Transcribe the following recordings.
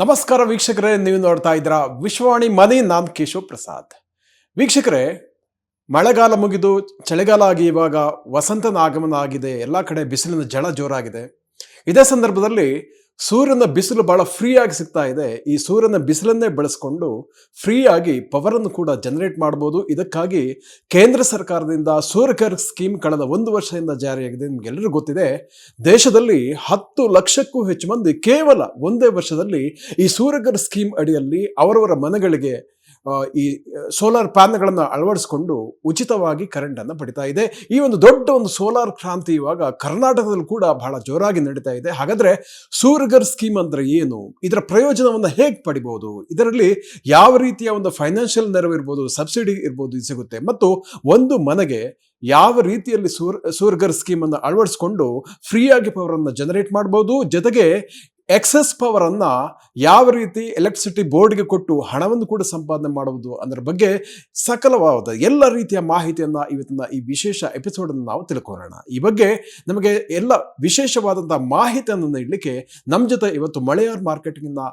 ನಮಸ್ಕಾರ ವೀಕ್ಷಕರೇ, ನೀವು ನೋಡ್ತಾ ಇದ್ದೀರಾ ವಿಶ್ವವಾಣಿ ಮನೆ, ನಾನ್ ಕೇಶವ್ ಪ್ರಸಾದ್. ವೀಕ್ಷಕರೇ, ಮಳೆಗಾಲ ಮುಗಿದು ಚಳಿಗಾಲ ಆಗಿ ಇವಾಗ ವಸಂತನ ಆಗಮನ ಆಗಿದೆ, ಎಲ್ಲ ಕಡೆ ಬಿಸಿಲಿನ ಜಳ ಜೋರಾಗಿದೆ. ಇದೇ ಸಂದರ್ಭದಲ್ಲಿ ಸೂರ್ಯನ ಬಿಸಿಲು ಬಹಳ ಫ್ರೀ ಆಗಿ ಸಿಗ್ತಾ ಇದೆ. ಈ ಸೂರ್ಯನ ಬಿಸಿಲನ್ನೇ ಬಳಸ್ಕೊಂಡು ಫ್ರೀಯಾಗಿ ಪವರನ್ನು ಕೂಡ ಜನರೇಟ್ ಮಾಡಬಹುದು ಇದಕ್ಕಾಗಿ ಕೇಂದ್ರ ಸರ್ಕಾರದಿಂದ ಸೂರ್ಯಕರ್ ಸ್ಕೀಮ್ ಕಳೆದ ಒಂದು ವರ್ಷದಿಂದ ಜಾರಿಯಾಗಿದೆ. ನಿಮ್ಗೆಲ್ಲರಿಗೂ ಗೊತ್ತಿದೆ, ದೇಶದಲ್ಲಿ ಹತ್ತು ಲಕ್ಷಕ್ಕೂ ಹೆಚ್ಚು ಮಂದಿ ಕೇವಲ ಒಂದೇ ವರ್ಷದಲ್ಲಿ ಈ ಸೂರ್ಯಕರ್ ಸ್ಕೀಮ್ ಅಡಿಯಲ್ಲಿ ಅವರವರ ಮನೆಗಳಿಗೆ ಈ ಸೋಲಾರ್ ಪ್ಯಾನ್ಗಳನ್ನು ಅಳವಡಿಸಿಕೊಂಡು ಉಚಿತವಾಗಿ ಕರೆಂಟನ್ನು ಪಡಿತಾ ಇದೆ. ಈ ಒಂದು ದೊಡ್ಡ ಒಂದು ಸೋಲಾರ್ ಕ್ರಾಂತಿ ಇವಾಗ ಕರ್ನಾಟಕದಲ್ಲಿ ಕೂಡ ಬಹಳ ಜೋರಾಗಿ ನಡೀತಾ ಇದೆ. ಹಾಗಾದರೆ ಸೂರ್ಗರ್ ಸ್ಕೀಮ್ ಅಂದ್ರೆ ಏನು? ಇದರ ಪ್ರಯೋಜನವನ್ನು ಹೇಗೆ ಪಡಿಬೋದು? ಇದರಲ್ಲಿ ಯಾವ ರೀತಿಯ ಒಂದು ಫೈನಾನ್ಷಿಯಲ್ ನೆರವು ಇರ್ಬೋದು ಸಬ್ಸಿಡಿ ಇರ್ಬೋದು ಸಿಗುತ್ತೆ. ಮತ್ತು ಒಂದು ಮನೆಗೆ ಯಾವ ರೀತಿಯಲ್ಲಿ ಸೂರ್ ಸೂರ್ಗರ್ ಸ್ಕೀಮನ್ನು ಅಳವಡಿಸಿಕೊಂಡು ಫ್ರೀಯಾಗಿ ಪವರನ್ನು ಜನರೇಟ್ ಮಾಡ್ಬೋದು. ಜೊತೆಗೆ ಎಕ್ಸೆಸ್ ಪವರ್ ಅನ್ನ ಯಾವ ರೀತಿ ಎಲೆಕ್ಟ್ರಿಸಿಟಿ ಬೋರ್ಡ್ಗೆ ಕೊಟ್ಟು ಹಣವನ್ನು ಕೂಡ ಸಂಪಾದನೆ ಮಾಡುವುದು ಅದರ ಬಗ್ಗೆ ಸಕಲವಾದ ಎಲ್ಲ ರೀತಿಯ ಮಾಹಿತಿಯನ್ನ ಇವತ್ತಿನ ಈ ವಿಶೇಷ ಎಪಿಸೋಡ್ ಅನ್ನು ನಾವು ತಿಳ್ಕೊಳ್ಳೋಣ. ಈ ಬಗ್ಗೆ ನಮಗೆ ಎಲ್ಲ ವಿಶೇಷವಾದಂತಹ ಮಾಹಿತಿಯನ್ನು ನೀಡಲಿಕ್ಕೆ ನಮ್ಮ ಜೊತೆ ಇವತ್ತು ಮಳೆಯಾರ್ ಮಾರ್ಕೆಟಿಂಗ್ನ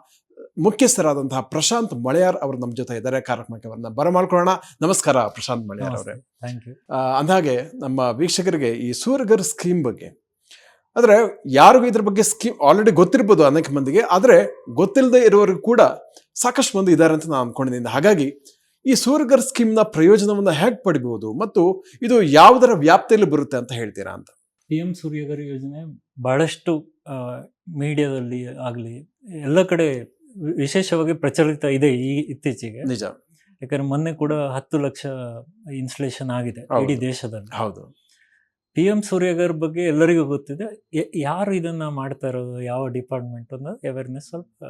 ಮುಖ್ಯಸ್ಥರಾದಂತಹ ಪ್ರಶಾಂತ್ ಮಳೆಯಾರ್ ಅವರು ನಮ್ಮ ಜೊತೆ ಇದ್ದಾರೆ. ಕಾರ್ಯಕ್ರಮಕ್ಕೆ ಅವರನ್ನ ಬರಮಾಡ್ಕೊಳ್ಳೋಣ. ನಮಸ್ಕಾರ ಪ್ರಶಾಂತ್ ಮಳೆಯಾರ್ ಅವರೇ. ಥ್ಯಾಂಕ್ ಯು ಆ, ಅಂದ್ಹಾಗೆ ನಮ್ಮ ವೀಕ್ಷಕರಿಗೆ ಈ ಸೂರ್ಯಗರ್ ಸ್ಕೀಮ್ ಬಗ್ಗೆ ಆದರೆ ಯಾರಿಗೂ ಇದ್ರ ಬಗ್ಗೆ ಸ್ಕೀಮ್ ಆಲ್ರೆಡಿ ಗೊತ್ತಿರ್ಬೋದು ಅನೇಕ ಮಂದಿಗೆ ಆದರೆ ಗೊತ್ತಿಲ್ಲದೆ ಇರುವವರಿಗೂ ಕೂಡ ಸಾಕಷ್ಟು ಮಂದಿ ಇದ್ದಾರೆ ಅಂತ ನಾನು ಅಂದ್ಕೊಂಡಿದ್ದೀನಿ ಹಾಗಾಗಿ ಈ ಸೂರ್ಯಗರ್ ಸ್ಕೀಮ್ನ ಪ್ರಯೋಜನವನ್ನು ಹೇಗೆ ಪಡಿಬಹುದು ಮತ್ತು ಇದು ಯಾವುದರ ವ್ಯಾಪ್ತಿಯಲ್ಲಿ ಬರುತ್ತೆ ಅಂತ ಹೇಳ್ತೀರಾ ಅಂತ? ಪಿ ಎಂ ಸೂರ್ಯಗರ್ ಯೋಜನೆ ಬಹಳಷ್ಟು ಮೀಡಿಯಾದಲ್ಲಿ ಆಗಲಿ ಎಲ್ಲ ಕಡೆ ವಿಶೇಷವಾಗಿ ಪ್ರಚಲಿತ ಇದೆ ಈ ಇತ್ತೀಚೆಗೆ. ನಿಜ. ಯಾಕಂದ್ರೆ ಮೊನ್ನೆ ಕೂಡ ಹತ್ತು ಲಕ್ಷ ಇನ್ಸ್ಟಲೇಷನ್ ಆಗಿದೆ. ಇಡೀ ದೇಶದಲ್ಲಿ. ಹೌದು. ಪಿ ಎಂ ಸೂರ್ಯಗರ್ ಬಗ್ಗೆ ಎಲ್ಲರಿಗೂ ಗೊತ್ತಿದೆ. ಯಾರು ಇದನ್ನ ಮಾಡ್ತಾ ಇರೋದು ಯಾವ ಡಿಪಾರ್ಟ್ಮೆಂಟ್ ಅನ್ನೋ ಅವೇರ್ನೆಸ್ ಸ್ವಲ್ಪ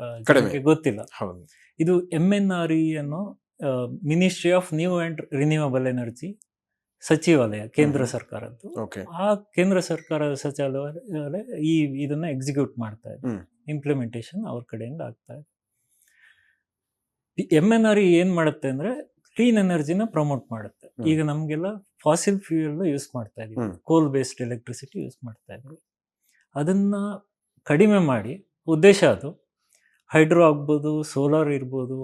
ಗೊತ್ತಿಲ್ಲ. ಇದು ಎಂ ಎನ್ ಆರ್ ಇ ಅನ್ನೋ ministry of new and renewable energy ಸಚಿವಾಲಯ ಕೇಂದ್ರ ಸರ್ಕಾರದ್ದು. ಆ ಕೇಂದ್ರ ಸರ್ಕಾರದ ಸಚಿವಾಲಯ ಈ ಇದನ್ನ ಎಕ್ಸಿಕ್ಯೂಟ್ ಮಾಡ್ತಾ ಇದೆ. ಇಂಪ್ಲಿಮೆಂಟೇಷನ್ ಅವ್ರ ಕಡೆಯಿಂದ ಆಗ್ತಾ ಇದೆ. ಎಂ ಎನ್ ಆರ್ ಏನ್ ಮಾಡುತ್ತೆ ಅಂದ್ರೆ ಕ್ಲೀನ್ ಎನರ್ಜಿನ ಪ್ರಮೋಟ್ ಮಾಡುತ್ತೆ. ಈಗ ನಮ್ಗೆಲ್ಲ ಫಾಸಿಲ್ ಫ್ಯೂಯಲ್ ಯೂಸ್ ಮಾಡ್ತಾ ಇದೀವಿ ಹ್ಮ್. ಕೋಲ್ ಬೇಸ್ಡ್ ಎಲೆಕ್ಟ್ರಿಸಿಟಿ ಯೂಸ್ ಮಾಡ್ತಾ ಇದ್ದೀವಿ ಅದನ್ನ ಕಡಿಮೆ ಮಾಡಿ ಉದ್ದೇಶ ಅದು ಹೈಡ್ರೋ ಆಗ್ಬೋದು ಸೋಲಾರ್ ಇರ್ಬೋದು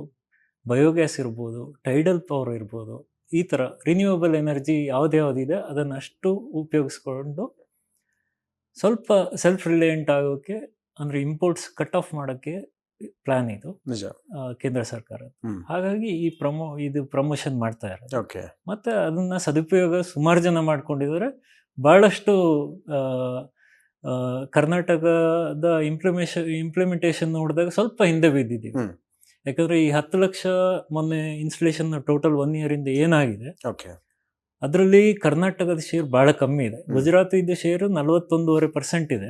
ಬಯೋಗ್ಯಾಸ್ ಇರ್ಬೋದು ಟೈಡಲ್ ಪವರ್ ಇರ್ಬೋದು ಈ ಥರ ರಿನ್ಯೂವಬಲ್ ಎನರ್ಜಿ ಯಾವ್ದು ಯಾವ್ದಿದೆ ಅದನ್ನು ಅಷ್ಟು ಉಪಯೋಗಿಸ್ಕೊಂಡು ಸ್ವಲ್ಪ ಸೆಲ್ಫ್ ರಿಲಯಂಟ್ ಆಗೋಕ್ಕೆ ಅಂದರೆ ಇಂಪೋರ್ಟ್ಸ್ ಕಟ್ ಆಫ್ ಮಾಡೋಕ್ಕೆ ಪ್ಲಾನ್ ಇದು. ನಿಜ. ಕೇಂದ್ರ ಸರ್ಕಾರ ಹಾಗಾಗಿ ಈ ಪ್ರಮೋ ಇದು ಪ್ರಮೋಷನ್ ಮಾಡ್ತಾ ಇರೋದು. ಓಕೆ. ಅದನ್ನ ಅದನ್ನು ಸದುಪಯೋಗ ಸುಮಾರು ಜನ ಮಾಡ್ಕೊಂಡಿದ್ದಾರೆ. ಬಹಳಷ್ಟು ಕರ್ನಾಟಕದ ಇಂಪ್ಲಿಮೇಷನ್ ಇಂಪ್ಲಿಮೆಂಟೇಷನ್ ನೋಡಿದಾಗ ಸ್ವಲ್ಪ ಹಿಂದೆ ಬಿದ್ದಿದ್ದೀವಿ. ಯಾಕಂದ್ರೆ ಈ ಹತ್ತು ಲಕ್ಷ ಮೊನ್ನೆ ಇನ್ಸ್ಟಲೇಷನ್ ಟೋಟಲ್ ಒನ್ ಇಯರ್ ಇಂದ ಏನಾಗಿದೆ? ಓಕೆ. ಅದರಲ್ಲಿ ಕರ್ನಾಟಕದ ಶೇರ್ ಬಹಳ ಕಮ್ಮಿ ಇದೆ. ಗುಜರಾತ್ ಇದ್ದ ಶೇರ್ ನಲವತ್ತೊಂದೂವರೆ ಪರ್ಸೆಂಟ್ ಇದೆ.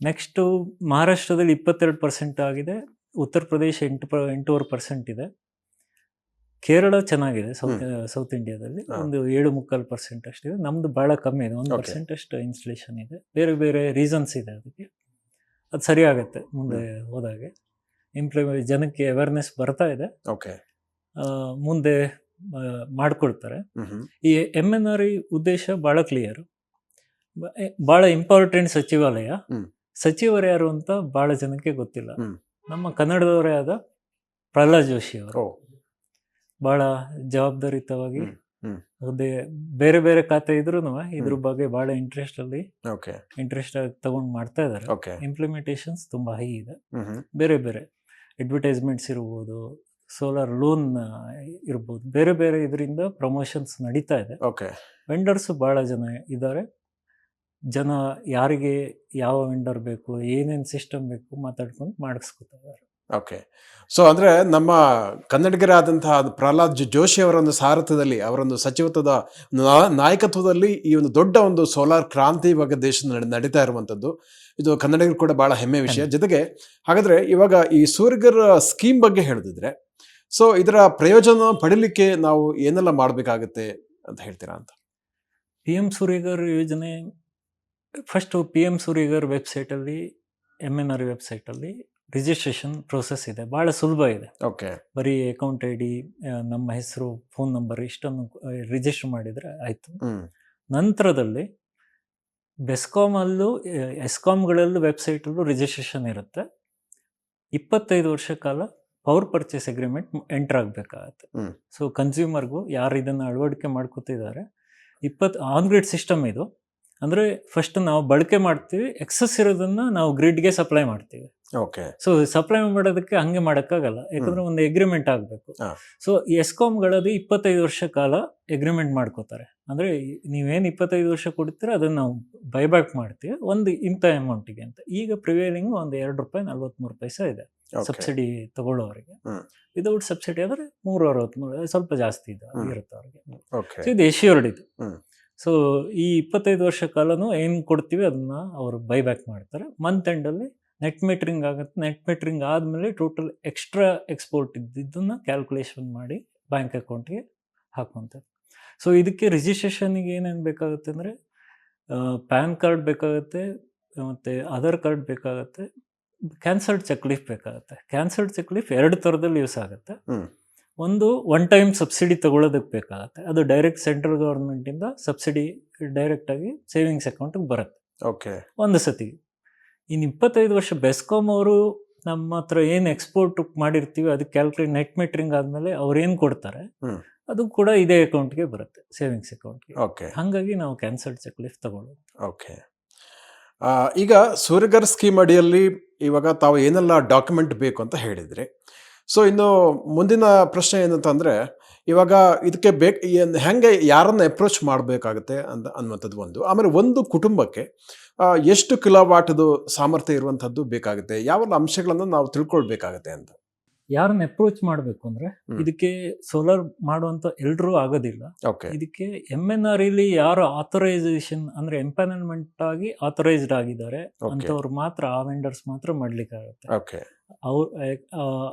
ನೆಕ್ಸ್ಟ್ ಮಹಾರಾಷ್ಟ್ರದಲ್ಲಿ ಇಪ್ಪತ್ತೆರಡು ಪರ್ಸೆಂಟ್ ಆಗಿದೆ. ಉತ್ತರ ಪ್ರದೇಶ ಎಂಟು ಪ ಎಂಟೂವರೆ ಪರ್ಸೆಂಟ್ ಇದೆ. ಕೇರಳ ಚೆನ್ನಾಗಿದೆ ಸೌತ್ ಸೌತ್ ಇಂಡಿಯಾದಲ್ಲಿ. ಒಂದು ಏಳು ಮುಕ್ಕಾಲು ಪರ್ಸೆಂಟ್ ಅಷ್ಟಿದೆ ನಮ್ದು ಬಹಳ ಕಮ್ಮಿ ಇದೆ. ಒಂದು. ಪರ್ಸೆಂಟ್ ಅಷ್ಟು ಇನ್ಸ್ಟಲೇಷನ್ ಇದೆ. ಬೇರೆ ಬೇರೆ ರೀಸನ್ಸ್ ಇದೆ ಅದಕ್ಕೆ. ಅದು ಸರಿ ಆಗುತ್ತೆ ಮುಂದೆ ಹೋದಾಗೆ. ಇಂಪ್ಲಿಮೆ ಜನಕ್ಕೆ ಅವೇರ್ನೆಸ್ ಬರ್ತಾ ಇದೆ. ಓಕೆ ಮುಂದೆ ಮಾಡಿಕೊಡ್ತಾರೆ ಈ ಎಂ ಎನ್ ಆರ್ ಉದ್ದೇಶ ಭಾಳ ಕ್ಲಿಯರ್ ಭಾಳ ಇಂಪಾರ್ಟೆಂಟ್ ಸಚಿವಾಲಯ. ಸಚಿವರು ಯಾರು ಅಂತ ಭಾಳ ಜನಕ್ಕೆ ಗೊತ್ತಿಲ್ಲ. ನಮ್ಮ ಕನ್ನಡದವರೇ ಆದ ಪ್ರಹ್ಲಾದ್ ಜೋಶಿ ಅವರು. ಬಹಳ ಭಾಳ ಜವಾಬ್ದಾರಿತವಾಗಿ. ಹ್ಮ್. ಬೇರೆ ಬೇರೆ ಖಾತೆ ಇದ್ರು ಇದ್ರ. ಬಗ್ಗೆ ಬಹಳ ಇಂಟ್ರೆಸ್ಟ್ ಅಲ್ಲಿ ಓಕೆ. ಇಂಟ್ರೆಸ್ಟ್ ಆಗಿ ತಗೊಂಡು ಮಾಡ್ತಾ ಇದ್ದಾರೆ ಇಂಪ್ಲಿಮೆಂಟೇಷನ್ಸ್ ತುಂಬಾ ಹೈ ಇದೆ. ಬೇರೆ ಬೇರೆ ಅಡ್ವರ್ಟೈಸ್ಮೆಂಟ್ಸ್ ಇರ್ಬೋದು ಸೋಲಾರ್ ಲೋನ್ ಇರ್ಬೋದು ಬೇರೆ ಬೇರೆ ಇದರಿಂದ ಪ್ರಮೋಷನ್ಸ್ ನಡೀತಾ ಇದೆ. ಓಕೆ. ವೆಂಡರ್ಸ್ ಬಹಳ ಜನ ಇದ್ದಾರೆ ಜನ ಯಾರಿಗೆ ಯಾವ ವೆಂಡರ್ ಬೇಕು ಏನೇನು ಸಿಸ್ಟಮ್ ಬೇಕು ಮಾತಾಡ್ಕೊಂಡು ಮಾಡಿಸ್ಕೊತಾರೆ ಇದ್ದಾರೆ ಓಕೆ ಸೊ ಅಂದರೆ ನಮ್ಮ ಕನ್ನಡಿಗರಾದಂತಹ ಪ್ರಹ್ಲಾದ್ ಜೋಶಿ ಅವರ ಒಂದು ಸಾರಥ್ಯದಲ್ಲಿ ಅವರೊಂದು ಸಚಿವತ್ವದ ನಾಯಕತ್ವದಲ್ಲಿ ಈ ಒಂದು ದೊಡ್ಡ ಒಂದು ಸೋಲಾರ್ ಕ್ರಾಂತಿ ಇವಾಗ ದೇಶದ ನಡೆ- ನಡೀತಾ ಇರುವಂಥದ್ದು ಇದು ಕನ್ನಡಿಗರು ಕೂಡ ಭಾಳ ಹೆಮ್ಮೆ ವಿಷಯ. ಜೊತೆಗೆ ಹಾಗಾದರೆ ಇವಾಗ ಈ ಸೂರ್ಯಗರ್ ಸ್ಕೀಮ್ ಬಗ್ಗೆ ಹೇಳಿದ್ರೆ ಸೊ ಇದರ ಪ್ರಯೋಜನ ಪಡೀಲಿಕ್ಕೆ ನಾವು ಏನೆಲ್ಲ ಮಾಡಬೇಕಾಗುತ್ತೆ ಅಂತ ಹೇಳ್ತೀರಾ ಅಂತ? ಪಿ ಎಂ ಸೂರ್ಯಗರ್ ಯೋಜನೆ ಫಸ್ಟು ಪಿ ಎಂ ಸೂರಿಗರ್ ವೆಬ್ಸೈಟಲ್ಲಿ ಎಂ ಎನ್ ಆರ್ ವೆಬ್ಸೈಟಲ್ಲಿ ರಿಜಿಸ್ಟ್ರೇಷನ್ ಪ್ರೋಸೆಸ್ ಇದೆ. ಭಾಳ ಸುಲಭ ಇದೆ. ಓಕೆ ಬರೀ ಅಕೌಂಟ್ ಐ ಡಿ ನಮ್ಮ ಹೆಸರು ಫೋನ್ ನಂಬರ್ ಇಷ್ಟನ್ನು ರಿಜಿಸ್ಟರ್ ಮಾಡಿದರೆ ಆಯಿತು. ನಂತರದಲ್ಲಿ ಬೆಸ್ಕಾಮಲ್ಲೂ ಎಸ್ಕಾಮ್ಗಳಲ್ಲೂ ವೆಬ್ಸೈಟಲ್ಲೂ ರಿಜಿಸ್ಟ್ರೇಷನ್ ಇರುತ್ತೆ. ಇಪ್ಪತ್ತೈದು ವರ್ಷ ಕಾಲ ಪವರ್ ಪರ್ಚೇಸ್ ಅಗ್ರಿಮೆಂಟ್ ಎಂಟರ್ ಆಗಬೇಕಾಗತ್ತೆ. ಸೊ ಕನ್ಸ್ಯೂಮರ್ಗೂ ಯಾರು ಇದನ್ನು ಅಳವಡಿಕೆ ಮಾಡ್ಕೋತಿದ್ದಾರೆ ಇಪ್ಪತ್ತು ಆನ್ ಗ್ರಿಡ್ ಸಿಸ್ಟಮ್ ಇದು. ಅಂದರೆ ಫಸ್ಟ್ ನಾವು ಬಳಕೆ ಮಾಡ್ತೀವಿ ಎಕ್ಸಸ್ ಇರೋದನ್ನ ನಾವು ಗ್ರಿಡ್ಗೆ ಸಪ್ಲೈ ಮಾಡ್ತೀವಿ. ಓಕೆ ಸೊ ಸಪ್ಲೈ ಮಾಡೋದಕ್ಕೆ ಹಂಗೆ ಮಾಡೋಕ್ಕಾಗಲ್ಲ. ಯಾಕಂದ್ರೆ ಒಂದು ಎಗ್ರಿಮೆಂಟ್ ಆಗಬೇಕು. ಸೊ ಎಸ್ಕಾಮ್ಗಳದು ಇಪ್ಪತ್ತೈದು ವರ್ಷ ಕಾಲ ಎಗ್ರಿಮೆಂಟ್ ಮಾಡ್ಕೋತಾರೆ. ಅಂದರೆ ನೀವೇನು ಇಪ್ಪತ್ತೈದು ವರ್ಷ ಕೊಡ್ತೀರ ಅದನ್ನು ನಾವು ಬೈಬ್ಯಾಕ್ ಮಾಡ್ತೀವಿ ಒಂದು ಇಂಥ ಅಮೌಂಟಿಗೆ ಅಂತ. ಈಗ ಪ್ರಿವೇಲಿಂಗ್ ಒಂದು ಎರಡು ರೂಪಾಯಿ ನಲ್ವತ್ಮೂರು ಪೈಸೆ ಇದೆ ಸಬ್ಸಿಡಿ ತಗೊಳ್ಳೋರಿಗೆ. ವಿದೌಟ್ ಸಬ್ಸಿಡಿ ಆದರೆ ಮೂರು ಅರವತ್ಮೂರು ಸ್ವಲ್ಪ ಜಾಸ್ತಿ ಇದೆ. ಇರುತ್ತೆ ಅವ್ರಿಗೆ ಇದು ಎಶ್ಯೂರ್ಡ್ ಇದು. ಸೊ ಈ ಇಪ್ಪತ್ತೈದು ವರ್ಷ ಕಾಲನೂ ಏನು ಕೊಡ್ತೀವಿ ಅದನ್ನ ಅವರು ಬೈಬ್ಯಾಕ್ ಮಾಡ್ತಾರೆ. ಮಂತ್ ಎಂಡಲ್ಲಿ ನೆಟ್ ಮೀಟ್ರಿಂಗ್ ಆಗುತ್ತೆ. ನೆಟ್ ಮೀಟ್ರಿಂಗ್ ಆದಮೇಲೆ ಟೋಟಲ್ ಎಕ್ಸ್ಟ್ರಾ ಎಕ್ಸ್ಪೋರ್ಟ್ ಇದ್ದಿದ್ದನ್ನು ಕ್ಯಾಲ್ಕುಲೇಷನ್ ಮಾಡಿ ಬ್ಯಾಂಕ್ ಅಕೌಂಟ್ಗೆ ಹಾಕುವಂಥದ್ದು. ಸೊ ಇದಕ್ಕೆ ರಿಜಿಸ್ಟ್ರೇಷನ್ಗೆ ಏನೇನು ಬೇಕಾಗುತ್ತೆ ಅಂದರೆ ಪ್ಯಾನ್ ಕಾರ್ಡ್ ಬೇಕಾಗುತ್ತೆ, ಮತ್ತು ಆಧಾರ್ ಕಾರ್ಡ್ ಬೇಕಾಗುತ್ತೆ ಕ್ಯಾನ್ಸಲ್ಡ್ ಚೆಕ್ ಲೀಫ್ ಬೇಕಾಗುತ್ತೆ. ಕ್ಯಾನ್ಸಲ್ಡ್ ಚೆಕ್ ಲೀಫ್ ಎರಡು ಥರದಲ್ಲಿ ಯೂಸ್ ಆಗುತ್ತೆ. ಒಂದು ಒನ್ ಟೈಮ್ ಸಬ್ಸಿಡಿ ತಗೊಳ್ಳೋದಕ್ಕೆ ಬೇಕಾಗುತ್ತೆ. ಅದು ಡೈರೆಕ್ಟ್ ಸೆಂಟ್ರಲ್ ಗೌರ್ಮೆಂಟಿಂದ ಸಬ್ಸಿಡಿ ಡೈರೆಕ್ಟಾಗಿ ಸೇವಿಂಗ್ಸ್ ಅಕೌಂಟಿಗೆ ಬರುತ್ತೆ. ಓಕೆ ಒಂದು ಸತಿ. ಇನ್ನು ಇಪ್ಪತ್ತೈದು ವರ್ಷ ಬೆಸ್ಕಾಮ್ ಅವರು ನಮ್ಮ ಹತ್ರ ಏನು ಎಕ್ಸ್ಪೋರ್ಟ್ ಮಾಡಿರ್ತೀವಿ ಅದಕ್ಕೆ ಕ್ಯಾಲ್ಕುಲೇಟ್ ನೆಟ್ ಮೀಟ್ರಿಂಗ್ ಆದಮೇಲೆ ಅವ್ರು ಏನು ಕೊಡ್ತಾರೆ ಅದು ಕೂಡ ಇದೇ ಅಕೌಂಟ್ಗೆ ಬರುತ್ತೆ ಸೇವಿಂಗ್ಸ್ ಅಕೌಂಟ್ಗೆ ಓಕೆ ಹಾಗಾಗಿ ನಾವು ಕ್ಯಾನ್ಸಲ್ಡ್ ಚೆಕ್ ಲಿಫ್ಟ್ ತಗೊಳ್ಳೋದು. ಓಕೆ ಈಗ ಸೂರ್ಯಗರ್ ಸ್ಕೀಮ್ ಅಡಿಯಲ್ಲಿ ಇವಾಗ ತಾವು ಏನೆಲ್ಲ ಡಾಕ್ಯುಮೆಂಟ್ ಬೇಕು ಅಂತ ಹೇಳಿದ್ರಿ. ಸೊ ಇನ್ನು ಮುಂದಿನ ಪ್ರಶ್ನೆ ಏನಂತಂದರೆ, ಇವಾಗ ಇದಕ್ಕೆ ಬೇಕು ಹೆಂಗೆ ಯಾರನ್ನ ಅಪ್ರೋಚ್ ಮಾಡಬೇಕಾಗುತ್ತೆ ಅಂತ ಅನ್ನುವಂಥದ್ದು ಒಂದು. ಆಮೇಲೆ ಒಂದು ಕುಟುಂಬಕ್ಕೆ ಎಷ್ಟು ಕಿಲೋವಾಟ್ದು ಸಾಮರ್ಥ್ಯ ಇರುವಂಥದ್ದು ಬೇಕಾಗುತ್ತೆ, ಯಾವೆಲ್ಲ ಅಂಶಗಳನ್ನು ನಾವು ತಿಳ್ಕೊಳ್ಬೇಕಾಗತ್ತೆ ಅಂತ. ಯಾರನ್ನ ಅಪ್ರೋಚ್ ಮಾಡಬೇಕು ಅಂದ್ರೆ ಇದಕ್ಕೆ ಸೋಲಾರ್ ಮಾಡುವಂತ ಎಲ್ರೂ ಆಗೋದಿಲ್ಲ. ಇದಕ್ಕೆ ಎಂ ಎನ್ ಆರ್ ಇಲ್ಲಿ ಯಾರು ಆಥರೈಸೇಷನ್ ಅಂದ್ರೆ ಎಂಪ್ಯಾನಲ್ಮೆಂಟ್ ಆಗಿ ಆಥರೈಸ್ಡ್ ಆಗಿದ್ದಾರೆ ಅಂತವ್ರು ಮಾತ್ರ ಆ ವೆಂಡರ್ಸ್ ಮಾತ್ರ ಮಾಡ್ಲಿಕ್ಕಾಗತ್ತೆ. ಅವ್ರ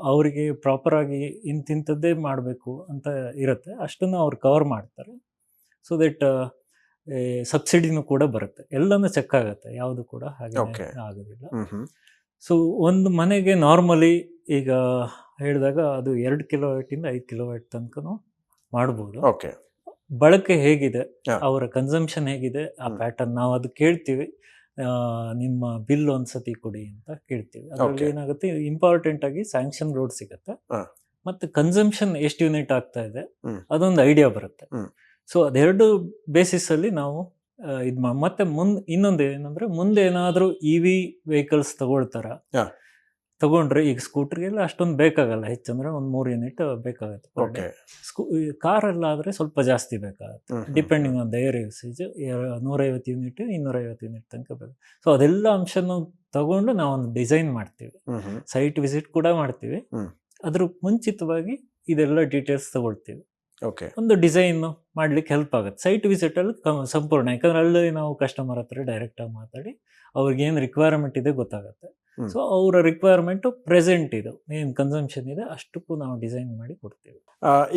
ಅವರಿಗೆ ಪ್ರಾಪರ್ ಆಗಿ ಇಂತಿಂಥದ್ದೇ ಮಾಡಬೇಕು ಅಂತ ಇರುತ್ತೆ. ಅಷ್ಟನ್ನು ಅವ್ರು ಕವರ್ ಮಾಡ್ತಾರೆ. ಸೊ ದಟ್ ಸಬ್ಸಿಡಿನೂ ಕೂಡ ಬರುತ್ತೆ. ಎಲ್ಲನೂ ಚೆಕ್ ಆಗುತ್ತೆ. ಯಾವುದು ಕೂಡ ಹಾಗೆ. ಆಗೋದಿಲ್ಲ. ಸೊ ಒಂದು ಮನೆಗೆ ನಾರ್ಮಲಿ ಈಗ ಹೇಳಿದಾಗ ಅದು ಎರಡು ಕಿಲೋವೈಟಿಂದ ಐದು ಕಿಲೋವೈಟ್ ತನಕನೂ ಮಾಡ್ಬೋದು. ಓಕೆ. ಬಳಕೆ ಹೇಗಿದೆ ಅವರ ಕನ್ಸಂಪ್ಷನ್ ಹೇಗಿದೆ ಆ ಪ್ಯಾಟರ್ನ್ ನಾವು ಅದು ಕೇಳ್ತೀವಿ. ನಿಮ್ಮ ಬಿಲ್ ಒಂದ್ಸತಿ ಕೊಡಿ ಅಂತ ಕೇಳ್ತೀವಿ. ಅದರಲ್ಲಿ ಏನಾಗುತ್ತೆ ಇಂಪಾರ್ಟೆಂಟ್ ಆಗಿ ಸ್ಯಾಂಕ್ಷನ್ ರೋಡ್ ಸಿಗುತ್ತೆ. ಮತ್ತೆ ಕನ್ಸಂಪ್ಷನ್ ಎಷ್ಟು ಯೂನಿಟ್ ಆಗ್ತಾ ಇದೆ. ಅದೊಂದು ಐಡಿಯಾ ಬರುತ್ತೆ. ಸೊ ಅದೆರಡು ಬೇಸಿಸ್ ಅಲ್ಲಿ ನಾವು ಇದು ಮತ್ತೆ ಮುಂದ್ ಇನ್ನೊಂದು ಏನಂದ್ರೆ ಮುಂದೆ ಏನಾದರೂ ಇ ವಿ ವೆಹಿಕಲ್ಸ್ ತಗೊಳ್ತಾರ. ತಗೊಂಡ್ರೆ ಈಗ ಸ್ಕೂಟ್ರಿಗೆಲ್ಲ ಅಷ್ಟೊಂದು ಬೇಕಾಗಲ್ಲ. ಹೆಚ್ಚಂದ್ರೆ ಒಂದು ಮೂರು ಯೂನಿಟ್ ಬೇಕಾಗುತ್ತೆ. ಓಕೆ ಸ್ಕೂ ಕಾರೆಲ್ಲ ಆದರೆ ಸ್ವಲ್ಪ ಜಾಸ್ತಿ ಬೇಕಾಗುತ್ತೆ. ಡಿಪೆಂಡಿಂಗ್ ಆನ್ ದಯರ್ ಯೂಸೇಜ್ ನೂರೈವತ್ತು ಯೂನಿಟ್ ಇನ್ನೂರೈವತ್ತು ಯೂನಿಟ್ ತನಕ ಬೇಕು. ಸೊ ಅದೆಲ್ಲ ಅಂಶನೂ ತಗೊಂಡು ನಾವು ಒಂದು ಡಿಸೈನ್ ಮಾಡ್ತೀವಿ. ಸೈಟ್ ವಿಸಿಟ್ ಕೂಡ ಮಾಡ್ತೀವಿ. ಅದ್ರ ಮುಂಚಿತವಾಗಿ ಇದೆಲ್ಲ ಡೀಟೇಲ್ಸ್ ತಗೊಳ್ತೀವಿ. ಓಕೆ ಒಂದು ಡಿಸೈನ್ ಮಾಡ್ಲಿಕ್ಕೆ ಹೆಲ್ಪ್ ಆಗುತ್ತೆ. ಸೈಟ್ ವಿಸಿಟ್ ಅಲ್ಲಿ ಸಂಪೂರ್ಣ. ಯಾಕಂದ್ರೆ ಅಲ್ಲಿ ನಾವು ಕಸ್ಟಮರ್ ಹತ್ರ ಡೈರೆಕ್ಟಾಗಿ ಮಾತಾಡಿ ಅವ್ರಿಗೆ ಏನು ರಿಕ್ವೈರ್ಮೆಂಟ್ ಇದೆ ಗೊತ್ತಾಗುತ್ತೆ. ಸೊ ಅವರ ರಿಕ್ವೈರ್ಮೆಂಟು ಪ್ರೆಸೆಂಟ್ ಇದು. ಏನು ಕನ್ಸಂಪ್ಷನ್ ಇದೆ. ಅಷ್ಟಕ್ಕೂ ನಾವು ಡಿಸೈನ್ ಮಾಡಿ ಕೊಡ್ತೀವಿ.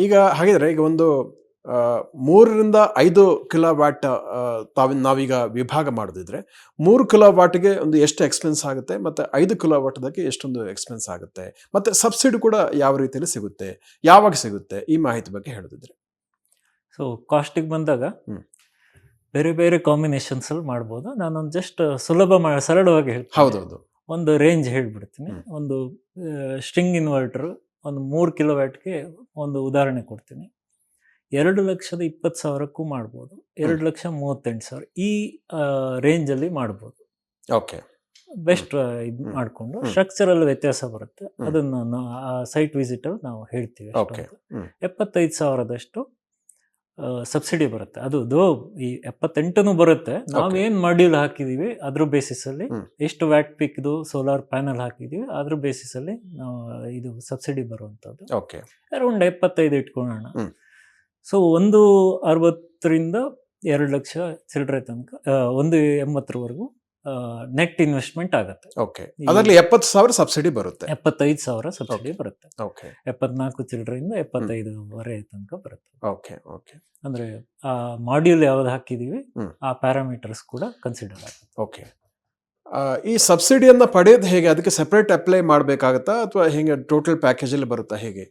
ಈಗ ಹಾಗಿದ್ರೆ ಈಗ ಒಂದು ಮೂರರಿಂದ ಐದು ಕಿಲೋ ವ್ಯಾಟ್ ತಾವಿನ ನಾವೀಗ ವಿಭಾಗ ಮಾಡೋದಿದ್ರೆ ಮೂರು ಕಿಲೋ ವಾಟ್ಗೆ ಒಂದು ಎಷ್ಟು ಎಕ್ಸ್ಪೆನ್ಸ್ ಆಗುತ್ತೆ ಮತ್ತು ಐದು ಕಿಲೋ ವಾಟ್ದಕ್ಕೆ ಎಷ್ಟೊಂದು ಎಕ್ಸ್ಪೆನ್ಸ್ ಆಗುತ್ತೆ ಮತ್ತು ಸಬ್ಸಿಡಿ ಕೂಡ ಯಾವ ರೀತಿಯಲ್ಲಿ ಸಿಗುತ್ತೆ ಯಾವಾಗ ಸಿಗುತ್ತೆ ಈ ಮಾಹಿತಿ ಬಗ್ಗೆ ಹೇಳೋದಿದ್ರೆ. ಸೊ ಕಾಸ್ಟಿಗೆ ಬಂದಾಗ. ಬೇರೆ ಬೇರೆ ಕಾಂಬಿನೇಷನ್ಸಲ್ಲಿ ಮಾಡ್ಬೋದು. ನಾನೊಂದು ಜಸ್ಟ್ ಸುಲಭ ಮಾ ಸರಳವಾಗಿ ಹೇಳ್ತೀನಿ. ಹೌದೌದು. ಒಂದು ರೇಂಜ್ ಹೇಳ್ಬಿಡ್ತೀನಿ. ಒಂದು ಸ್ಟ್ರಿಂಗ್ ಇನ್ವರ್ಟರ್ ಒಂದು ಮೂರು ಕಿಲೋ ವ್ಯಾಟ್ಗೆ ಒಂದು ಉದಾಹರಣೆ ಕೊಡ್ತೀನಿ. ಎರಡು ಲಕ್ಷದ ಇಪ್ಪತ್ತು ಸಾವಿರಕ್ಕೂ ಮಾಡ್ಬೋದು. ಎರಡು ಲಕ್ಷ ಮೂವತ್ತೆಂಟು ಸಾವಿರ ಈ ರೇಂಜಲ್ಲಿ ಮಾಡ್ಬೋದು. ಓಕೆ. ಬೆಸ್ಟ್ ಇದು. ಮಾಡಿಕೊಂಡು ಸ್ಟ್ರಕ್ಚರಲ್ ವ್ಯತ್ಯಾಸ ಬರುತ್ತೆ. ಅದನ್ನು ಸೈಟ್ ವಿಸಿಟಲ್ಲಿ ನಾವು ಹೇಳ್ತೀವಿ. ಎಪ್ಪತ್ತೈದು ಸಾವಿರದಷ್ಟು ಸಬ್ಸಿಡಿ ಬರುತ್ತೆ. ಅದು ದೋ ಈ ಎಪ್ಪತ್ತೆಂಟನು ಬರುತ್ತೆ. ನಾವೇನ್ ಮಾಡ್ಯೂಲ್ ಹಾಕಿದೀವಿ ಅದ್ರ ಬೇಸಿಸ್ ಅಲ್ಲಿ ಎಷ್ಟು ವ್ಯಾಟ್ ಪಿಕ್ದು ಸೋಲಾರ್ ಪ್ಯಾನಲ್ ಹಾಕಿದೀವಿ ಅದ್ರ ಬೇಸಿಸ್ ಅಲ್ಲಿ ಇದು ಸಬ್ಸಿಡಿ ಬರುವಂತದ್ದು ಓಕೆ ಅರೌಂಡ್ ಎಪ್ಪತ್ತೈದು ಇಟ್ಕೊಳ್ಳೋಣ. ಸೊ ಒಂದು ಅರವತ್ತರಿಂದ ಎರಡು ಲಕ್ಷ ಚಿಲ್ಲರೆ ತನಕ ಒಂದು ಎಂಬತ್ತರವರೆಗೂ ನೆಟ್ ಇನ್ವೆಸ್ಟ್ಮೆಂಟ್ ಆಗುತ್ತೆ. ಓಕೆ ಅದರಲ್ಲಿ ಎಪ್ಪತ್ತು ಸಾವಿರ ಸಬ್ಸಿಡಿ ಬರುತ್ತೆ. ಎಪ್ಪತ್ತೈದು ಸಾವಿರ ಸಬ್ಸಿಡಿ ಬರುತ್ತೆ. ಓಕೆ ಎಪ್ಪತ್ನಾಲ್ಕು ಎಪ್ಪತ್ತೈದು ಎಪ್ಪತ್ತೈದುವರೆ ತನಕ ಬರುತ್ತೆ. ಓಕೆ ಓಕೆ ಅಂದ್ರೆ ಆ ಮಾಡ್ಯೂಲ್ ಯಾವ್ದು ಹಾಕಿದೀವಿ ಆ ಪ್ಯಾರಾಮೀಟರ್ಸ್ ಕೂಡ ಕನ್ಸಿಡರ್ ಆಗುತ್ತೆ. ಓಕೆ ಈ ಸಬ್ಸಿಡಿಯನ್ನ ಪಡೆಯೋದು ಹೇಗೆ? ಅದಕ್ಕೆ ಸೆಪರೇಟ್ ಅಪ್ಲೈ ಮಾಡಬೇಕಾಗತ್ತಾ? ಅಥವಾ ಹೇಗೆ ಟೋಟಲ್ ಪ್ಯಾಕೇಜಲ್ಲಿ ಬರುತ್ತಾ? ಹೇಗೆ?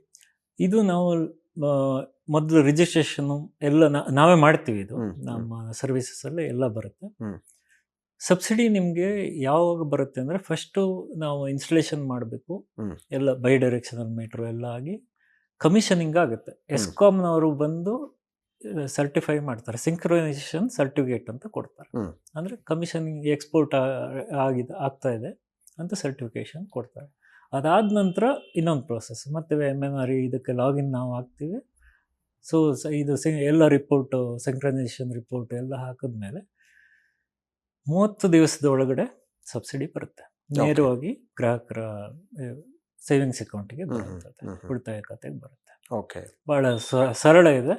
ಇದು ನಾವು ಮೊದಲು ರಿಜಿಸ್ಟ್ರೇಷನ್ ಎಲ್ಲ ನಾವೇ ಮಾಡ್ತೀವಿ ಇದು. ನಮ್ಮ ಸರ್ವಿಸಸ್ ಅಲ್ಲಿ ಎಲ್ಲ ಬರುತ್ತೆ. ಸಬ್ಸಿಡಿ ನಿಮಗೆ ಯಾವಾಗ ಬರುತ್ತೆ ಅಂದರೆ ಫಸ್ಟು ನಾವು ಇನ್ಸ್ಟಲೇಷನ್ ಮಾಡಬೇಕು. ಎಲ್ಲ ಬೈ ಡೈರೆಕ್ಷನಲ್ ಮೀಟ್ರು ಎಲ್ಲ ಆಗಿ ಕಮಿಷನಿಂಗ್ ಆಗುತ್ತೆ. ಎಸ್ಕಾಮ್ನವರು ಬಂದು ಸರ್ಟಿಫೈ ಮಾಡ್ತಾರೆ. ಸಿಂಕ್ರೊನೈಸೇಷನ್ ಸರ್ಟಿಫಿಕೇಟ್ ಅಂತ ಕೊಡ್ತಾರೆ. ಅಂದರೆ ಕಮಿಷನಿಂಗ್ ಎಕ್ಸ್ಪೋರ್ಟ್ ಆಗಿದೆ ಆಗ್ತಾ ಇದೆ ಅಂತ ಸರ್ಟಿಫಿಕೇಷನ್ ಕೊಡ್ತಾರೆ. ಅದಾದ ನಂತರ ಇನ್ನೊಂದು ಪ್ರೋಸೆಸ್ ಮತ್ತೆ ಎಂ ಎನ್ ಆರ್ ಇದಕ್ಕೆ ಲಾಗಿನ್ ನಾವು ಹಾಕ್ತೀವಿ. ಸೊ ಇದು ಸಿ ಎಲ್ಲ ರಿಪೋರ್ಟು ಸಿಂಕ್ರನೈಸೇಷನ್ ರಿಪೋರ್ಟ್ ಎಲ್ಲ ಹಾಕಿದ್ಮೇಲೆ ಮೂವತ್ತು ದಿವಸದ ಒಳಗಡೆ ಸಬ್ಸಿಡಿ ಬರುತ್ತೆ. ನೇರವಾಗಿ ಗ್ರಾಹಕರ ಸೇವಿಂಗ್ಸ್ ಅಕೌಂಟಿಗೆ ಬರುತ್ತೆ. ಉಳಿತಾಯ ಖಾತೆಗೆ ಬರುತ್ತೆ. ಓಕೆ ಬಹಳ ಸರಳ ಇದೆ.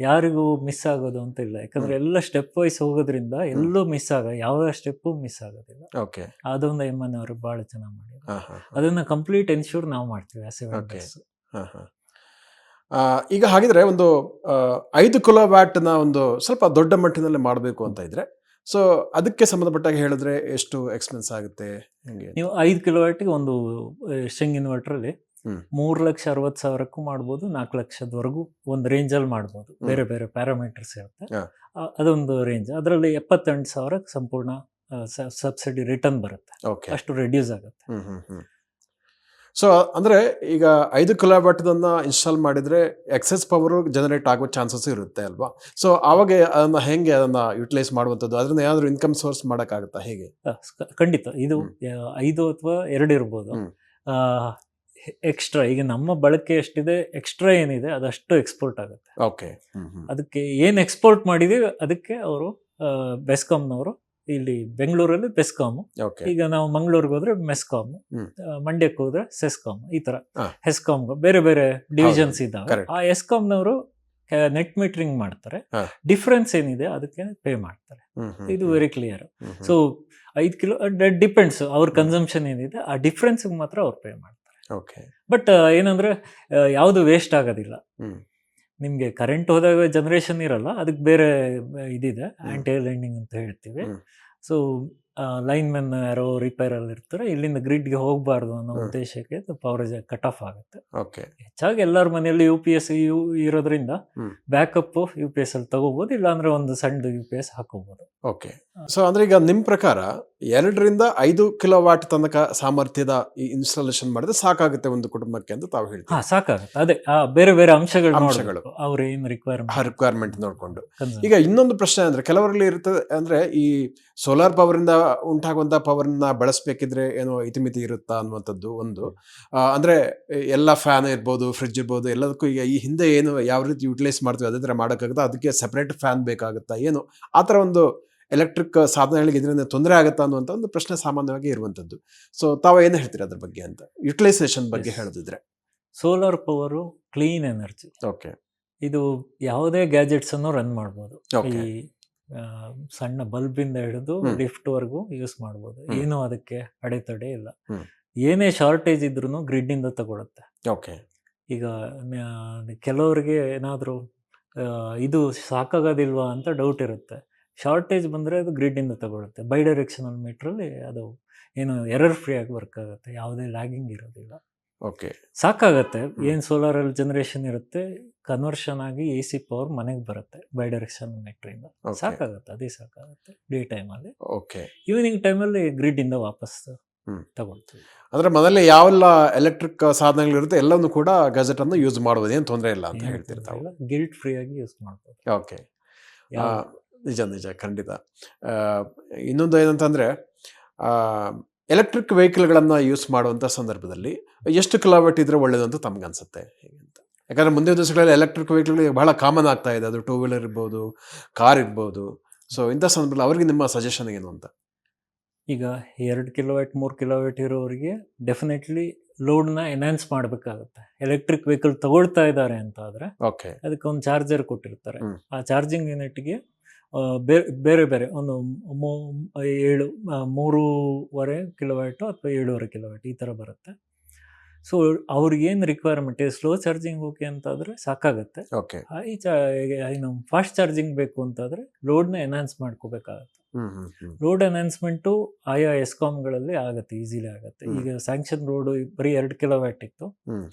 ಯಾರಿಗೂ ಮಿಸ್ ಆಗೋದು ಅಂತ ಇಲ್ಲ. ಯಾಕಂದ್ರೆ ಎಲ್ಲ ಸ್ಟೆಪ್ ವೈಸ್ ಹೋಗೋದ್ರಿಂದ ಎಲ್ಲೂ ಮಿಸ್ ಆಗ ಯಾವ ಸ್ಟೆಪ್ಪು ಮಿಸ್ ಆಗೋದಿಲ್ಲ. ಓಕೆ ಅದೊಂದು ಎಂ ಎನ್ ಅವರು ಬಹಳ ಚೆನ್ನಾಗಿ ಮಾಡಿದ್ರು. ಅದನ್ನ ಕಂಪ್ಲೀಟ್ ಎನ್ಶೂರ್ ನಾವು ಮಾಡ್ತೀವಿ. ಈಗ ಹಾಗಿದ್ರೆ ಒಂದು ಐದು ಕಿಲೋ ವ್ಯಾಟ್ನ ಒಂದು ಸ್ವಲ್ಪ ದೊಡ್ಡ ಮಟ್ಟಿನಲ್ಲಿ ಮಾಡಬೇಕು ಅಂತ ಇದ್ರೆ ಸೊ ಅದಕ್ಕೆ ಸಂಬಂಧಪಟ್ಟಾಗ ಹೇಳಿದ್ರೆ ಎಷ್ಟು ಎಕ್ಸ್ಪೆನ್ಸ್ ಆಗುತ್ತೆ? ಹೆಂಗೆ ನೀವು ಐದು ಕಿಲೋವಾಟಿಗೆ ಒಂದು ಸ್ಟ್ರಿಂಗ್ ಇನ್ವರ್ಟರ್ ಅಲ್ಲಿ ಮೂರು ಲಕ್ಷ ಅರವತ್ತು ಸಾವಿರಕ್ಕೂ ಮಾಡ್ಬೋದು ನಾಲ್ಕು ಲಕ್ಷದವರೆಗೂ ಒಂದು ರೇಂಜಲ್ಲಿ ಮಾಡ್ಬೋದು. ಬೇರೆ ಬೇರೆ ಪ್ಯಾರಾಮೀಟರ್ಸ್ ಇರುತ್ತೆ. ಅದೊಂದು ರೇಂಜ್ ಅದರಲ್ಲಿ ಎಪ್ಪತ್ತೆಂಟು ಸಾವಿರ ಸಂಪೂರ್ಣ ಸಬ್ಸಿಡಿ ರಿಟರ್ನ್ ಬರುತ್ತೆ. ಅಷ್ಟು ರೆಡ್ಯೂಸ್ ಆಗುತ್ತೆ. ಸೊ ಅಂದರೆ ಈಗ ಐದು ಕಿಲೋ ವ್ಯಾಟ್ದನ್ನ ಇನ್ಸ್ಟಾಲ್ ಮಾಡಿದರೆ ಎಕ್ಸೆಸ್ ಪವರ್ ಜನರೇಟ್ ಆಗೋ ಚಾನ್ಸಸ್ ಇರುತ್ತೆ ಅಲ್ವಾ? ಸೊ ಆವಾಗ ಅದನ್ನು ಹೆಂಗೆ ಅದನ್ನು ಯುಟಿಲೈಸ್ ಮಾಡುವಂಥದ್ದು? ಅದರಿಂದ ಏನಾದರೂ ಇನ್ಕಮ್ ಸೋರ್ಸ್ ಮಾಡೋಕ್ಕಾಗುತ್ತಾ? ಹೇಗೆ? ಖಂಡಿತ. ಇದು. ಐದು ಅಥವಾ ಎರಡು ಇರ್ಬೋದು. ಎಕ್ಸ್ಟ್ರಾ ಈಗ ನಮ್ಮ ಬಳಕೆ ಎಷ್ಟಿದೆ? ಎಕ್ಸ್ಟ್ರಾ ಏನಿದೆ? ಅದಷ್ಟು ಎಕ್ಸ್ಪೋರ್ಟ್ ಆಗುತ್ತೆ. ಓಕೆ ಅದಕ್ಕೆ ಏನು ಎಕ್ಸ್ಪೋರ್ಟ್ ಮಾಡಿದೀವಿ? ಅದಕ್ಕೆ ಅವರು ಬೆಸ್ಕಾಮ್ನವರು ಇಲ್ಲಿ ಬೆಂಗಳೂರಲ್ಲಿ ಬೆಸ್ಕಾಮ್ ಈಗ ನಾವು ಮಂಗಳೂರಿಗೆ ಹೋದ್ರೆ ಮೆಸ್ಕಾಮ್. ಮಂಡ್ಯಕ್ಕೆ ಹೋದ್ರೆ ಸೆಸ್ಕಾಮ್ ಈ ತರ. ಹೆಸ್ಕಾಮ್ ಬೇರೆ ಬೇರೆ ಡಿವಿಷನ್ಸ್ ಇದ್ದಾವೆ. ಆ ಎಸ್ಕಾಮ್ ನವರು ನೆಟ್ ಮೀಟರಿಂಗ್ ಮಾಡ್ತಾರೆ. ಡಿಫ್ರೆನ್ಸ್ ಏನಿದೆ ಅದಕ್ಕೆ ಪೇ ಮಾಡ್ತಾರೆ. ಇದು ವೆರಿ ಕ್ಲಿಯರ್. ಸೊ ಐದು ಕಿಲೋ ಡಿಪೆಂಡ್ಸ್ ಅವ್ರ. ಕನ್ಸಂಪ್ಷನ್ ಏನಿದೆ ಆ ಡಿಫ್ರೆನ್ಸ್ ಮಾತ್ರ ಅವ್ರು ಪೇ ಮಾಡ್ತಾರೆ. ಓಕೆ ಬಟ್ ಏನಂದ್ರೆ ಯಾವುದು ವೇಸ್ಟ್ ಆಗೋದಿಲ್ಲ. ನಿಮಗೆ ಕರೆಂಟ್ ಹೋದಾಗ ಜನರೇಷನ್ ಇರಲ್ಲ ಅದಕ್ಕೆ ಬೇರೆ ಇದಿದೆ ಆ್ಯಂಟಿ ಲೈನಿಂಗ್ ಅಂತ ಹೇಳ್ತೀವಿ. ಸೊ ಲೈನ್ ಮೆನ್ ಯಾರೋ ರಿಪೇರ್ ಅಲ್ಲಿ ಇರ್ತಾರೆ ಇಲ್ಲಿಂದ ಗ್ರಿಡ್ಗೆ ಹೋಗಬಾರ್ದು ಅನ್ನೋ. ಉದ್ದೇಶಕ್ಕೆ ಪವರ್ ಕಟ್ ಆಫ್ ಆಗುತ್ತೆ. ಓಕೆ ಹೆಚ್ಚಾಗಿ ಎಲ್ಲರ ಮನೆಯಲ್ಲಿ ಯು ಪಿ ಎಸ್ ಇರೋದ್ರಿಂದ hmm. Backup U P S ಅಲ್ಲಿ ತಗೋಬಹುದು ಇಲ್ಲಾಂದ್ರೆ ಒಂದು ಸಣ್ಣ ಯು ಪಿ ಎಸ್ ಹಾಕೋಬಹುದು ಓಕೆ ಸೊ ಅಂದ್ರೆ ಈಗ ನಿಮ್ ಪ್ರಕಾರ ಎರಡರಿಂದ ಐದು ಕಿಲೋ ವಾಟ್ ತನಕ ಸಾಮರ್ಥ್ಯದ ಈ ಇನ್ಸ್ಟಾಲೇಷನ್ ಮಾಡಿದ್ರೆ ಸಾಕಾಗುತ್ತೆ ಒಂದು ಕುಟುಂಬಕ್ಕೆ ಅಂತ ತಾವು ಹಾ ಹೇಳ್ತೀವಿ ಸಾಕಾಗುತ್ತೆ. ಅದೇ ಬೇರೆ ಬೇರೆ ಅಂಶಗಳು ಅಂಶಗಳು. ಅವ್ರ ಏನ್ ರಿಕ್ವೈರ್ಮೆಂಟ್ ರಿಕ್ವೈರ್ಮೆಂಟ್ ನೋಡ್ಕೊಂಡು. ಈಗ ಇನ್ನೊಂದು ಪ್ರಶ್ನೆ ಅಂದ್ರೆ ಕೆಲವರಲ್ಲಿ ಇರ್ತದೆ ಅಂದ್ರೆ ಈ ಸೋಲಾರ್ ಪವರ್ ಇಂದ ಉಂಟಾಗುವಂತ ಪವರ್ನ ಬಳಸಬೇಕಿದ್ರೆ ಏನೋ ಇತಿಮಿತಿ ಇರುತ್ತಾ ಅನ್ನುವಂಥದ್ದು ಒಂದು. ಅಂದರೆ ಎಲ್ಲ ಫ್ಯಾನ್ ಇರ್ಬೋದು ಫ್ರಿಡ್ಜ್ ಇರ್ಬೋದು ಎಲ್ಲದಕ್ಕೂ ಈಗ ಈ ಹಿಂದೆ ಏನು ಯಾವ ರೀತಿ ಯುಟಿಲೈಸ್ ಮಾಡ್ತೀವಿ ಅದೇ ಥರ ಮಾಡೋಕ್ಕಾಗುತ್ತಾ? ಅದಕ್ಕೆ ಸಪ್ರೇಟ್ ಫ್ಯಾನ್ ಬೇಕಾಗುತ್ತಾ? ಏನು? ಆ ಥರ ಒಂದು ಎಲೆಕ್ಟ್ರಿಕ್ ಸಾಧನಗಳಿಗೆ ಇದರಿಂದ ತೊಂದರೆ ಆಗುತ್ತಾ ಅನ್ನುವಂಥ ಒಂದು ಪ್ರಶ್ನೆ ಸಾಮಾನ್ಯವಾಗಿ ಇರುವಂಥದ್ದು. ಸೊ ತಾವು ಏನು ಹೇಳ್ತೀರಿ ಅದ್ರ ಬಗ್ಗೆ ಅಂತ? ಯುಟಿಲೈಸೇಷನ್ ಬಗ್ಗೆ ಹೇಳಿದ್ರೆ ಹೇಳೋದಿದ್ರೆ. Solar power clean energy okay ಇದು ಯಾವುದೇ ಗ್ಯಾಜೆಟ್ಸನ್ನು ರನ್ ಮಾಡ್ಬೋದು. ಈ ಸಣ್ಣ ಬಲ್ಬಿಂದ ಹಿಡಿದು ಹ್ಮ್. ಲಿಫ್ಟ್ ವರೆಗೂ ಯೂಸ್ ಮಾಡ್ಬೋದು. ಏನು ಅದಕ್ಕೆ ಅಡೆತಡೆ ಇಲ್ಲ. ಏನೇ ಶಾರ್ಟೇಜ್ ಇದ್ರೂ ಗ್ರಿಡ್ಡಿಂದ ತಗೊಳುತ್ತೆ. ಓಕೆ. ಈಗ ಕೆಲವರಿಗೆ ಏನಾದರೂ ಇದು ಸಾಕಾಗೋದಿಲ್ವಾ ಅಂತ ಡೌಟ್ ಇರುತ್ತೆ. ಶಾರ್ಟೇಜ್ ಬಂದರೆ ಅದು ಗ್ರಿಡ್ಡಿಂದ ತಗೊಳುತ್ತೆ. ಬೈ ಡೈರೆಕ್ಷನಲ್ ಮೀಟ್ರಲ್ಲಿ ಅದು ಏನು ಎರರ್ ಫ್ರೀ ಆಗಿ ವರ್ಕ್ ಆಗುತ್ತೆ. ಯಾವುದೇ ಲ್ಯಾಗಿಂಗ್ ಇರೋದಿಲ್ಲ. ಓಕೆ ಸಾಕಾಗತ್ತೆ. ಏನು ಸೋಲಾರಲ್ಲಿ ಜನರೇಷನ್ ಇರುತ್ತೆ ಕನ್ವರ್ಷನ್ ಆಗಿ ಎ ಸಿ ಪವರ್ ಮನೆಗೆ ಬರುತ್ತೆ ಬೈ ಡೈರೆಕ್ಷನ್ ನೆಟ್ರಿಂದ ಸಾಕಾಗುತ್ತೆ ಅದೇ ಸಾಕಾಗುತ್ತೆ ಡೇ ಟೈಮಲ್ಲಿ ಓಕೆ ಈವ್ನಿಂಗ್ ಟೈಮಲ್ಲಿ ಗ್ರಿಡ್ ಇಂದ ವಾಪಸ್. ತಗೊಳ್ತೀವಿ. ಅಂದ್ರೆ ಮೊದಲೇ ಯಾವೆಲ್ಲ ಎಲೆಕ್ಟ್ರಿಕ್ ಸಾಧನಗಳಿರುತ್ತೆ ಎಲ್ಲವನ್ನು ಕೂಡ ಗಜೆಟ್ ಅನ್ನು ಯೂಸ್ ಮಾಡಬಹುದು ಏನು ತೊಂದರೆ ಇಲ್ಲ ಅಂತ ಹೇಳ್ತಿರ್ತಾವೆ. ತಾವು ಗಿಲ್ಟ್ ಫ್ರೀ ಆಗಿ ಯೂಸ್ ಮಾಡ್ಬೋದು. ಓಕೆ ನಿಜ ನಿಜ ಖಂಡಿತ. ಇನ್ನೊಂದು ಏನಂತಂದ್ರೆ ಎಲೆಕ್ಟ್ರಿಕ್ ವೆಹಿಕಲ್ಗಳನ್ನು ಯೂಸ್ ಮಾಡುವಂಥ ಸಂದರ್ಭದಲ್ಲಿ ಎಷ್ಟು ಕಿಲೋಮೀಟರ್ ಇದ್ರೆ ಒಳ್ಳೇದು ಅಂತ ತಮಗನ್ಸುತ್ತೆ? ಹೇಗೆ ಅಂತ ಯಾಕಂದ್ರೆ ಮುಂದಿನ ದಿವಸಗಳಲ್ಲಿ ಎಲೆಕ್ಟ್ರಿಕ್ ವೆಹಿಕಲ್ಗಳಿಗೆ ಬಹಳ ಕಾಮನ್ ಆಗ್ತಾ ಇದೆ. ಅದು ಟೂ ವೀಲರ್ ಇರ್ಬೋದು ಕಾರ್ ಇರ್ಬೋದು. ಸೊ ಇಂಥ ಸಂದರ್ಭದಲ್ಲಿ ಅವರಿಗೆ ನಿಮ್ಮ ಸಜೆಷನ್ ಏನು ಅಂತ? ಈಗ ಎರಡು ಕಿಲೋವ್ಯಾಟ್ ಮೂರು ಕಿಲೋವ್ಯಾಟ್ ಇರೋರಿಗೆ ಡೆಫಿನೆಟ್ಲಿ ಲೋಡ್ನ ಎನ್ಹಾನ್ಸ್ ಮಾಡಬೇಕಾಗುತ್ತೆ. ಎಲೆಕ್ಟ್ರಿಕ್ ವೆಹಿಕಲ್ ತಗೊಳ್ತಾ ಇದ್ದಾರೆ ಅಂತ ಆದರೆ ಓಕೆ ಅದಕ್ಕೆ ಒಂದು ಚಾರ್ಜರ್ ಕೊಟ್ಟಿರ್ತಾರೆ ಆ ಚಾರ್ಜಿಂಗ್ ಯೂನಿಟ್ಗೆ ಬೇರೆ ಬೇರೆ ಬೇರೆ ಒಂದು ಮೂ- ಏಳು ಮೂರುವರೆ ಕಿಲೋವ್ಯಾಟು ಅಥವಾ ಏಳುವರೆ ಕಿಲೋವ್ಯಾಟ್ ಈ ಥರ ಬರುತ್ತೆ. ಸೊ ಅವ್ರಿಗೇನು ರಿಕ್ವೈರ್ಮೆಂಟ್ ಸ್ಲೋ ಚಾರ್ಜಿಂಗ್ ಓಕೆ ಅಂತಾದರೆ ಸಾಕಾಗುತ್ತೆ. ಓಕೆ ಈ ಚಾ ಏನು ಫಾಸ್ಟ್ ಚಾರ್ಜಿಂಗ್ ಬೇಕು ಅಂತಾದರೆ ಲೋಡ್ನ ಎನ್ಹಾನ್ಸ್ ಮಾಡ್ಕೋಬೇಕಾಗುತ್ತೆ. ರೋಡ್ ಅನೌನ್ಸ್ಮೆಂಟು ಆಯಾ ಎಸ್ಕಾಮ್ಗಳಲ್ಲಿ ಆಗುತ್ತೆ ಈಸಿಲಿ ಆಗುತ್ತೆ. ಈಗ ಸ್ಯಾಂಕ್ಷನ್ ರೋಡು ಬರೀ ಎರಡು ಕಿಲೋವ್ಯಾಟ್ ಇತ್ತು.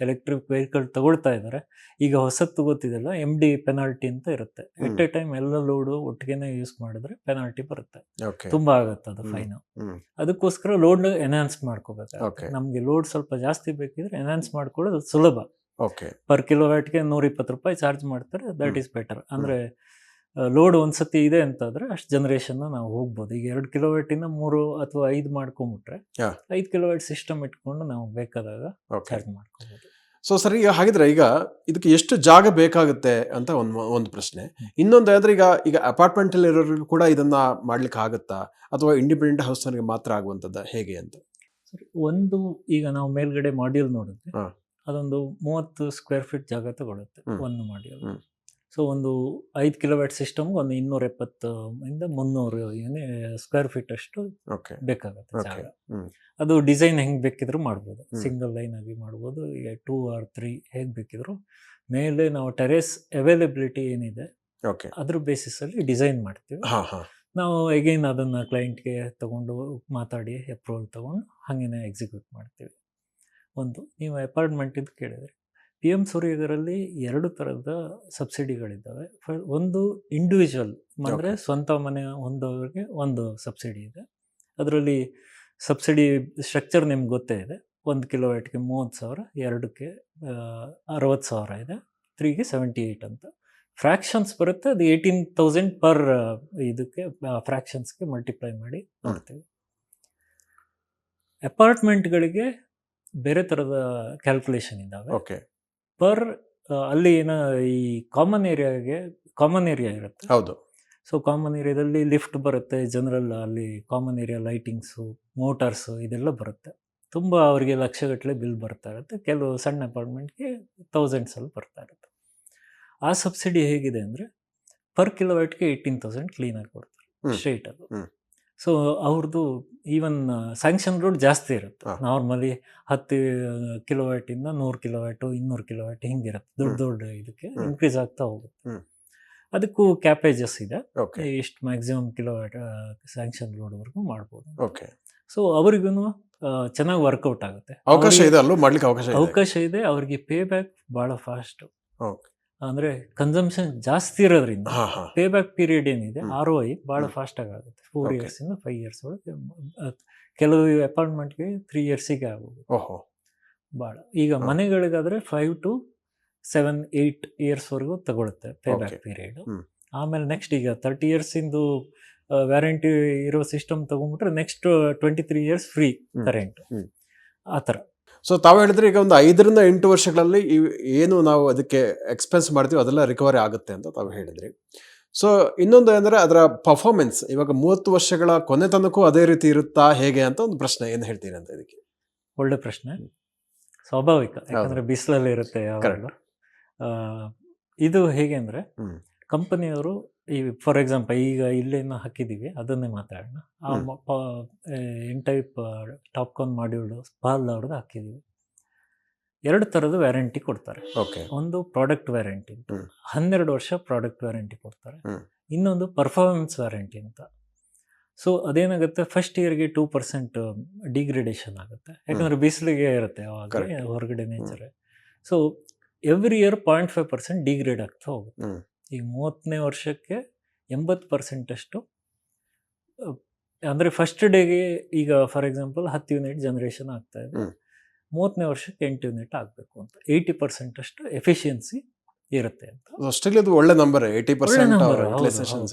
ಎಲೆಕ್ಟ್ರಿಕ್ ವೆಹಿಕಲ್ ತಗೊಳ್ತಾ ಇದ್ದಾರೆ ಈಗ ಹೊಸತ್ತು ಗೊತ್ತಿದೆಲ್ಲ ಎಂ ಡಿ ಪೆನಾಲ್ಟಿ ಅಂತ ಇರುತ್ತೆ. ಎಟ್ ಎ ಟೈಮ್ ಎಲ್ಲ ಲೋಡು ಒಟ್ಟಿಗೆನೆ ಯೂಸ್ ಮಾಡಿದ್ರೆ ಪೆನಾಲ್ಟಿ ಬರುತ್ತೆ. ತುಂಬಾ ಆಗುತ್ತೆ ಅದು. ಫೈನ್. ಅದಕ್ಕೋಸ್ಕರ ಲೋಡ್ ಎನ್ಹಾನ್ಸ್ ಮಾಡ್ಕೋಬೇಕು. ನಮಗೆ ಲೋಡ್ ಸ್ವಲ್ಪ ಜಾಸ್ತಿ ಬೇಕಿದ್ರೆ ಎನ್ಹಾನ್ಸ್ ಮಾಡ್ಕೊಳ್ಳೋದು ಸುಲಭ. ಓಕೆ ಪರ್ ಕಿಲೋವ್ಯಾಟ್ಗೆ ನೂರ ಇಪ್ಪತ್ತು ರೂಪಾಯಿ ಚಾರ್ಜ್ ಮಾಡ್ತಾರೆ ದಟ್. ಈಸ್ ಬೆಟರ್ ಅಂದ್ರೆ ಲೋಡ್ ಒಂದ್ಸತಿ ಇದೆ ಅಂತಂದ್ರೆ ಅಷ್ಟು ಜನರೇಷನ್ ನಾವು ಹೋಗ್ಬೋದು. ಈಗ ಎರಡು ಕಿಲೋವ್ಯಾಟಿಂದ ಮೂರು ಅಥವಾ ಐದು ಮಾಡ್ಕೊಂಬಿಟ್ರೆ ಹಾ. ಐದು ಕಿಲೋವೇಟ್ ಸಿಸ್ಟಮ್ ಇಟ್ಕೊಂಡು ನಾವು ಬೇಕಾದಾಗ ಚಾರ್ಜ್ ಮಾಡ್ಕೋಬೋದು. ಸೊ ಸರಿ ಈಗ ಹಾಗಿದ್ರೆ ಈಗ ಇದಕ್ಕೆ ಎಷ್ಟು ಜಾಗ ಬೇಕಾಗುತ್ತೆ ಅಂತ ಒಂದು ಒಂದು ಪ್ರಶ್ನೆ. ಇನ್ನೊಂದು ಆದ್ರೆ ಈಗ ಈಗ ಅಪಾರ್ಟ್ಮೆಂಟ್ ಅಲ್ಲಿ ಇರೋರಿಗೂ ಕೂಡ ಇದನ್ನ ಮಾಡ್ಲಿಕ್ಕೆ ಆಗುತ್ತಾ? ಅಥವಾ ಇಂಡಿಪೆಂಡೆಂಟ್ ಹೌಸ್ ನನಗೆ ಮಾತ್ರ ಆಗುವಂತದ್ದ ಹೇಗೆ ಅಂತ? ಸರಿ ಒಂದು ಈಗ ನಾವು ಮೇಲ್ಗಡೆ ಮಾಡ್ಯೂಲ್ ನೋಡಿದ್ರೆ ಅದೊಂದು ಮೂವತ್ತು ಸ್ಕ್ವೇರ್ ಫೀಟ್ ಜಾಗ ತಗೊಳುತ್ತೆ ಒಂದು ಮಾಡ್ಯೂಲ್. ಸೊ ಒಂದು ಐದು ಕಿಲೋವ್ಯಾಟ್ ಸಿಸ್ಟಮ್ ಒಂದು ಇನ್ನೂರ ಎಪ್ಪತ್ತು ಇಂದ ಮುನ್ನೂರು ಏನೇ ಸ್ಕ್ವೇರ್ ಫೀಟ್ ಅಷ್ಟು ಬೇಕಾಗುತ್ತೆ. ಜಾಗ. ಅದು ಡಿಸೈನ್ ಹೆಂಗ್ ಬೇಕಿದ್ರು ಮಾಡ್ಬೋದು. ಸಿಂಗಲ್ ಲೈನ್ ಆಗಿ ಮಾಡ್ಬೋದು. ಟೂ ಆರ್ ತ್ರೀ ಹೇಗ್ ಬೇಕಿದ್ರು. ಮೇಲೆ ನಾವು ಟೆರೇಸ್ ಅವೈಲೆಬಿಲಿಟಿ ಏನಿದೆ ಓಕೆ ಅದ್ರ ಬೇಸಿಸ್ ಅಲ್ಲಿ ಡಿಸೈನ್ ಮಾಡ್ತೀವಿ. ನಾವು ಎಗೈನ್ ಅದನ್ನ ಕ್ಲೈಂಟ್ಗೆ ತಗೊಂಡು ಮಾತಾಡಿ ಅಪ್ರೂವಲ್ ತಗೊಂಡು ಹಾಗೇನೆ ಎಕ್ಸಿಕ್ಯೂಟ್ ಮಾಡ್ತೀವಿ. ಒಂದು ನೀವು ಅಪಾರ್ಟ್ಮೆಂಟ್ ಇದು ಕೇಳಿದ್ರೆ ಪಿ ಎಂ ಸೂರ್ಯಗರಲ್ಲಿ ಎರಡು ಥರದ ಸಬ್ಸಿಡಿಗಳಿದ್ದಾವೆ ಫ- ಒಂದು ಇಂಡಿವಿಜುವಲ್ ಅಂದರೆ. ಸ್ವಂತ ಮನೆ ಹೊಂದೋರಿಗೆ ಒಂದು ಸಬ್ಸಿಡಿ ಇದೆ. ಅದರಲ್ಲಿ ಸಬ್ಸಿಡಿ ಸ್ಟ್ರಕ್ಚರ್ ನಿಮ್ಗೆ ಗೊತ್ತೇ ಇದೆ. ಒಂದು ಕಿಲೋವ್ಯಾಟ್ಗೆ ಮೂವತ್ತು ಸಾವಿರ ಎರಡಕ್ಕೆ ಅರವತ್ತು ಸಾವಿರ ಇದೆ. ತ್ರೀಗೆ ಸೆವೆಂಟಿ ಏಯ್ಟ್ ಅಂತ. ಫ್ರ್ಯಾಕ್ಷನ್ಸ್ ಬರುತ್ತೆ ಅದು ಏಯ್ಟೀನ್ ತೌಸಂಡ್ ಪರ್ ಇದಕ್ಕೆ ಫ್ರ್ಯಾಕ್ಷನ್ಸ್ಗೆ ಮಲ್ಟಿಪ್ಲೈ ಮಾಡಿ ಮಾಡ್ತೀವಿ. ಅಪಾರ್ಟ್ಮೆಂಟ್ಗಳಿಗೆ ಬೇರೆ ಥರದ ಕ್ಯಾಲ್ಕುಲೇಷನ್ ಇದ್ದಾವೆ. ಓಕೆ ಪರ್ ಅಲ್ಲಿ ಏನ ಈ ಕಾಮನ್ ಏರಿಯಾಗೆ ಕಾಮನ್ ಏರಿಯಾ ಇರುತ್ತೆ. ಹೌದು. ಸೊ ಕಾಮನ್ ಏರಿಯಾದಲ್ಲಿ ಲಿಫ್ಟ್ ಬರುತ್ತೆ ಜನರಲ್ ಅಲ್ಲಿ ಕಾಮನ್ ಏರಿಯಾ ಲೈಟಿಂಗ್ಸು ಮೋಟಾರ್ಸು ಇದೆಲ್ಲ ಬರುತ್ತೆ. ತುಂಬ ಅವರಿಗೆ ಲಕ್ಷಗಟ್ಟಲೆ ಬಿಲ್ ಬರ್ತಾ ಇರುತ್ತೆ. ಕೆಲವು ಸಣ್ಣ ಅಪಾರ್ಟ್ಮೆಂಟ್ಗೆ ತೌಸಂಡ್ಸಲ್ಲಿ ಬರ್ತಾ ಇರುತ್ತೆ. ಆ ಸಬ್ಸಿಡಿ ಹೇಗಿದೆ ಅಂದರೆ ಪರ್ ಕಿಲೋವ್ಯಾಟ್ಗೆ ಏಯ್ಟೀನ್ ತೌಸಂಡ್ ಕ್ಲೀನಾಗಿ ಕೊಡ್ತಾರೆ ಸ್ಟ್ರೈಟಲ್ಲಿ ಸ್ಟ್ರೈಟ್ ಅದು. ಸೊ ಅವ್ರದ್ದು ಈವನ್ ಸ್ಯಾಂಕ್ಷನ್ ರೋಡ್ ಜಾಸ್ತಿ ಇರುತ್ತೆ. ನಾರ್ಮಲಿ ಹತ್ತು ಕಿಲೋವ್ಯಾಟಿಂದ ನೂರು ಕಿಲೋವ್ಯಾಟು ಇನ್ನೂರು ಕಿಲೋವ್ಯಾಟ್ ಹಿಂಗಿರುತ್ತೆ ದೊಡ್ಡ ದೊಡ್ಡ ಇದಕ್ಕೆ ಇನ್ಕ್ರೀಸ್ ಆಗ್ತಾ ಹೋಗುತ್ತೆ. ಅದಕ್ಕೂ ಕ್ಯಾಪೇಜಸ್ ಇದೆ. ಇಷ್ಟು ಮ್ಯಾಕ್ಸಿಮಮ್ ಕಿಲೋವ್ಯಾಟ್ ಸ್ಯಾಂಕ್ಷನ್ ರೋಡ್ವರೆಗೂ ಮಾಡ್ಬೋದು. ಓಕೆ ಸೊ ಅವ್ರಿಗೂ ಚೆನ್ನಾಗಿ ವರ್ಕೌಟ್ ಆಗುತ್ತೆ. ಅವಕಾಶ ಇದೆ ಅಲ್ಲೂ ಮಾಡ್ಲಿಕ್ಕೆ ಅವಕಾಶ ಇದೆ. ಅವಕಾಶ ಇದೆ. ಅವ್ರಿಗೆ ಪೇ ಬ್ಯಾಕ್ ಭಾಳ ಫಾಸ್ಟ್ ಓಕೆ ಅಂದ್ರೆ ಕನ್ಸಂಪ್ಷನ್ ಜಾಸ್ತಿ ಇರೋದ್ರಿಂದ ಪೇ ಬ್ಯಾಕ್ ಪೀರಿಯಡ್ ಏನಿದೆ. ಆರ್ ಒ ಐ ಭಾಳ ಫಾಸ್ಟಾಗಿ ಫಾಸ್ಟ್ ಆಗುತ್ತೆ ಫೋರ್ ಇಯರ್ಸಿಂದ ಇಯರ್ಸ್ ಇಂದ ಫೈವ್ ಇಯರ್ಸ್ ಒಳಗೆ ಕೆಲವು ಅಪಾರ್ಟ್ಮೆಂಟ್ಗೆ ತ್ರೀ ಇಯರ್ಸಿಗೆ ಆಗೋದು. ಓಹೋ. ಭಾಳ ಈಗ ಮನೆಗಳಿಗಾದರೆ ಫೈವ್ ಟು ಸೆವೆನ್ ಏಯ್ಟ್ ಇಯರ್ಸ್ವರೆಗೂ ತಗೊಳುತ್ತೆ ಪೇ ಬ್ಯಾಕ್. ಪೀರಿಯಡ್ ಆಮೇಲೆ ನೆಕ್ಸ್ಟ್ ಈಗ ತರ್ಟಿ ಇಯರ್ಸಿಂದು ವ್ಯಾರಂಟಿ ಇರೋ system ತಗೊಂಡ್ಬಿಟ್ರೆ next twenty three years free. Current. ಆ ಥರ. ಸೊ ತಾವು ಹೇಳಿದ್ರೆ ಈಗ ಒಂದು ಐದರಿಂದ ಎಂಟು ವರ್ಷಗಳಲ್ಲಿ ಏನು ನಾವು ಅದಕ್ಕೆ ಎಕ್ಸ್ಪೆನ್ಸ್ ಮಾಡ್ತೀವಿ ಅದೆಲ್ಲ ರಿಕವರಿ ಆಗುತ್ತೆ ಅಂತ ತಾವು ಹೇಳಿದ್ರಿ. ಸೊ ಇನ್ನೊಂದು ಅಂದರೆ ಅದರ ಪರ್ಫಾರ್ಮೆನ್ಸ್ ಇವಾಗ ಮೂವತ್ತು ವರ್ಷಗಳ ಕೊನೆ ತನಕೂ ಅದೇ ರೀತಿ ಇರುತ್ತಾ ಹೇಗೆ ಅಂತ ಒಂದು ಪ್ರಶ್ನೆ ಏನು ಹೇಳ್ತೀರಿ ಅಂತ ಇದಕ್ಕೆ? ಒಳ್ಳೆ ಪ್ರಶ್ನೆ. ಸ್ವಾಭಾವಿಕ. ಯಾಕಂದ್ರೆ ಬಿಸಿಲಲ್ಲಿ ಇರುತ್ತೆ ಇದು ಹೇಗೆ ಅಂದರೆ. ಕಂಪನಿಯವರು ಈ ಫಾರ್ ಎಕ್ಸಾಂಪಲ್ ಈಗ ಇಲ್ಲೇನು ಹಾಕಿದ್ದೀವಿ ಅದನ್ನೇ ಮಾತಾಡೋಣ. ಆ ಎನ್ ಟೈಪ್ ಟಾಪ್ಕಾನ್ ಮಾಡ್ಯೂಲ್ ಸ್ಪಾಲ್ ಅವ್ರದ್ದು ಹಾಕಿದೀವಿ ಎರಡು ಥರದ ವ್ಯಾರಂಟಿ ಕೊಡ್ತಾರೆ. ಓಕೆ ಒಂದು ಪ್ರಾಡಕ್ಟ್ ವ್ಯಾರಂಟಿ ಅಂತ. ಹನ್ನೆರಡು ವರ್ಷ ಪ್ರಾಡಕ್ಟ್ ವ್ಯಾರಂಟಿ ಕೊಡ್ತಾರೆ. ಇನ್ನೊಂದು ಪರ್ಫಾರ್ಮೆನ್ಸ್ ವ್ಯಾರಂಟಿ ಅಂತ. ಸೊ ಅದೇನಾಗುತ್ತೆ? ಫಸ್ಟ್ ಇಯರ್ಗೆ ಟೂ ಪರ್ಸೆಂಟ್ ಡಿಗ್ರೇಡೇಷನ್ ಆಗುತ್ತೆ. ಯಾಕಂದರೆ ಬಿಸಿಲಿಗೆ ಇರುತ್ತೆ ಅವಾಗ ಹೊರಗಡೆ nature so every year point five percent degrade ಆಗ್ತಾ ಹೋಗುತ್ತೆ. ಈಗ ಮೂವತ್ತನೇ ವರ್ಷಕ್ಕೆ ಎಂಬತ್ತು ಪರ್ಸೆಂಟಷ್ಟು ಅಂದರೆ ಫಸ್ಟ್ ಡೇಗೆ ಈಗ ಫಾರ್ ಎಕ್ಸಾಂಪಲ್ ಹತ್ತು ಯೂನಿಟ್ ಜನರೇಷನ್ ಆಗ್ತಾ ಇದೆ. ಮೂವತ್ತನೇ ವರ್ಷಕ್ಕೆ ಎಂಟು ಯೂನಿಟ್ ಆಗಬೇಕು ಅಂತ. ಏಯ್ಟಿ ಪರ್ಸೆಂಟ್ ಅಷ್ಟು ಎಫಿಷಿಯನ್ಸಿ ಇರುತ್ತೆ ಅಂತ. ಆಸ್ಟ್ರೇಲಿಯಾದ ಇದು ಒಳ್ಳೆ ನಂಬರ್ ಏಯ್ಟಿ ಪರ್ಸೆಂಟ್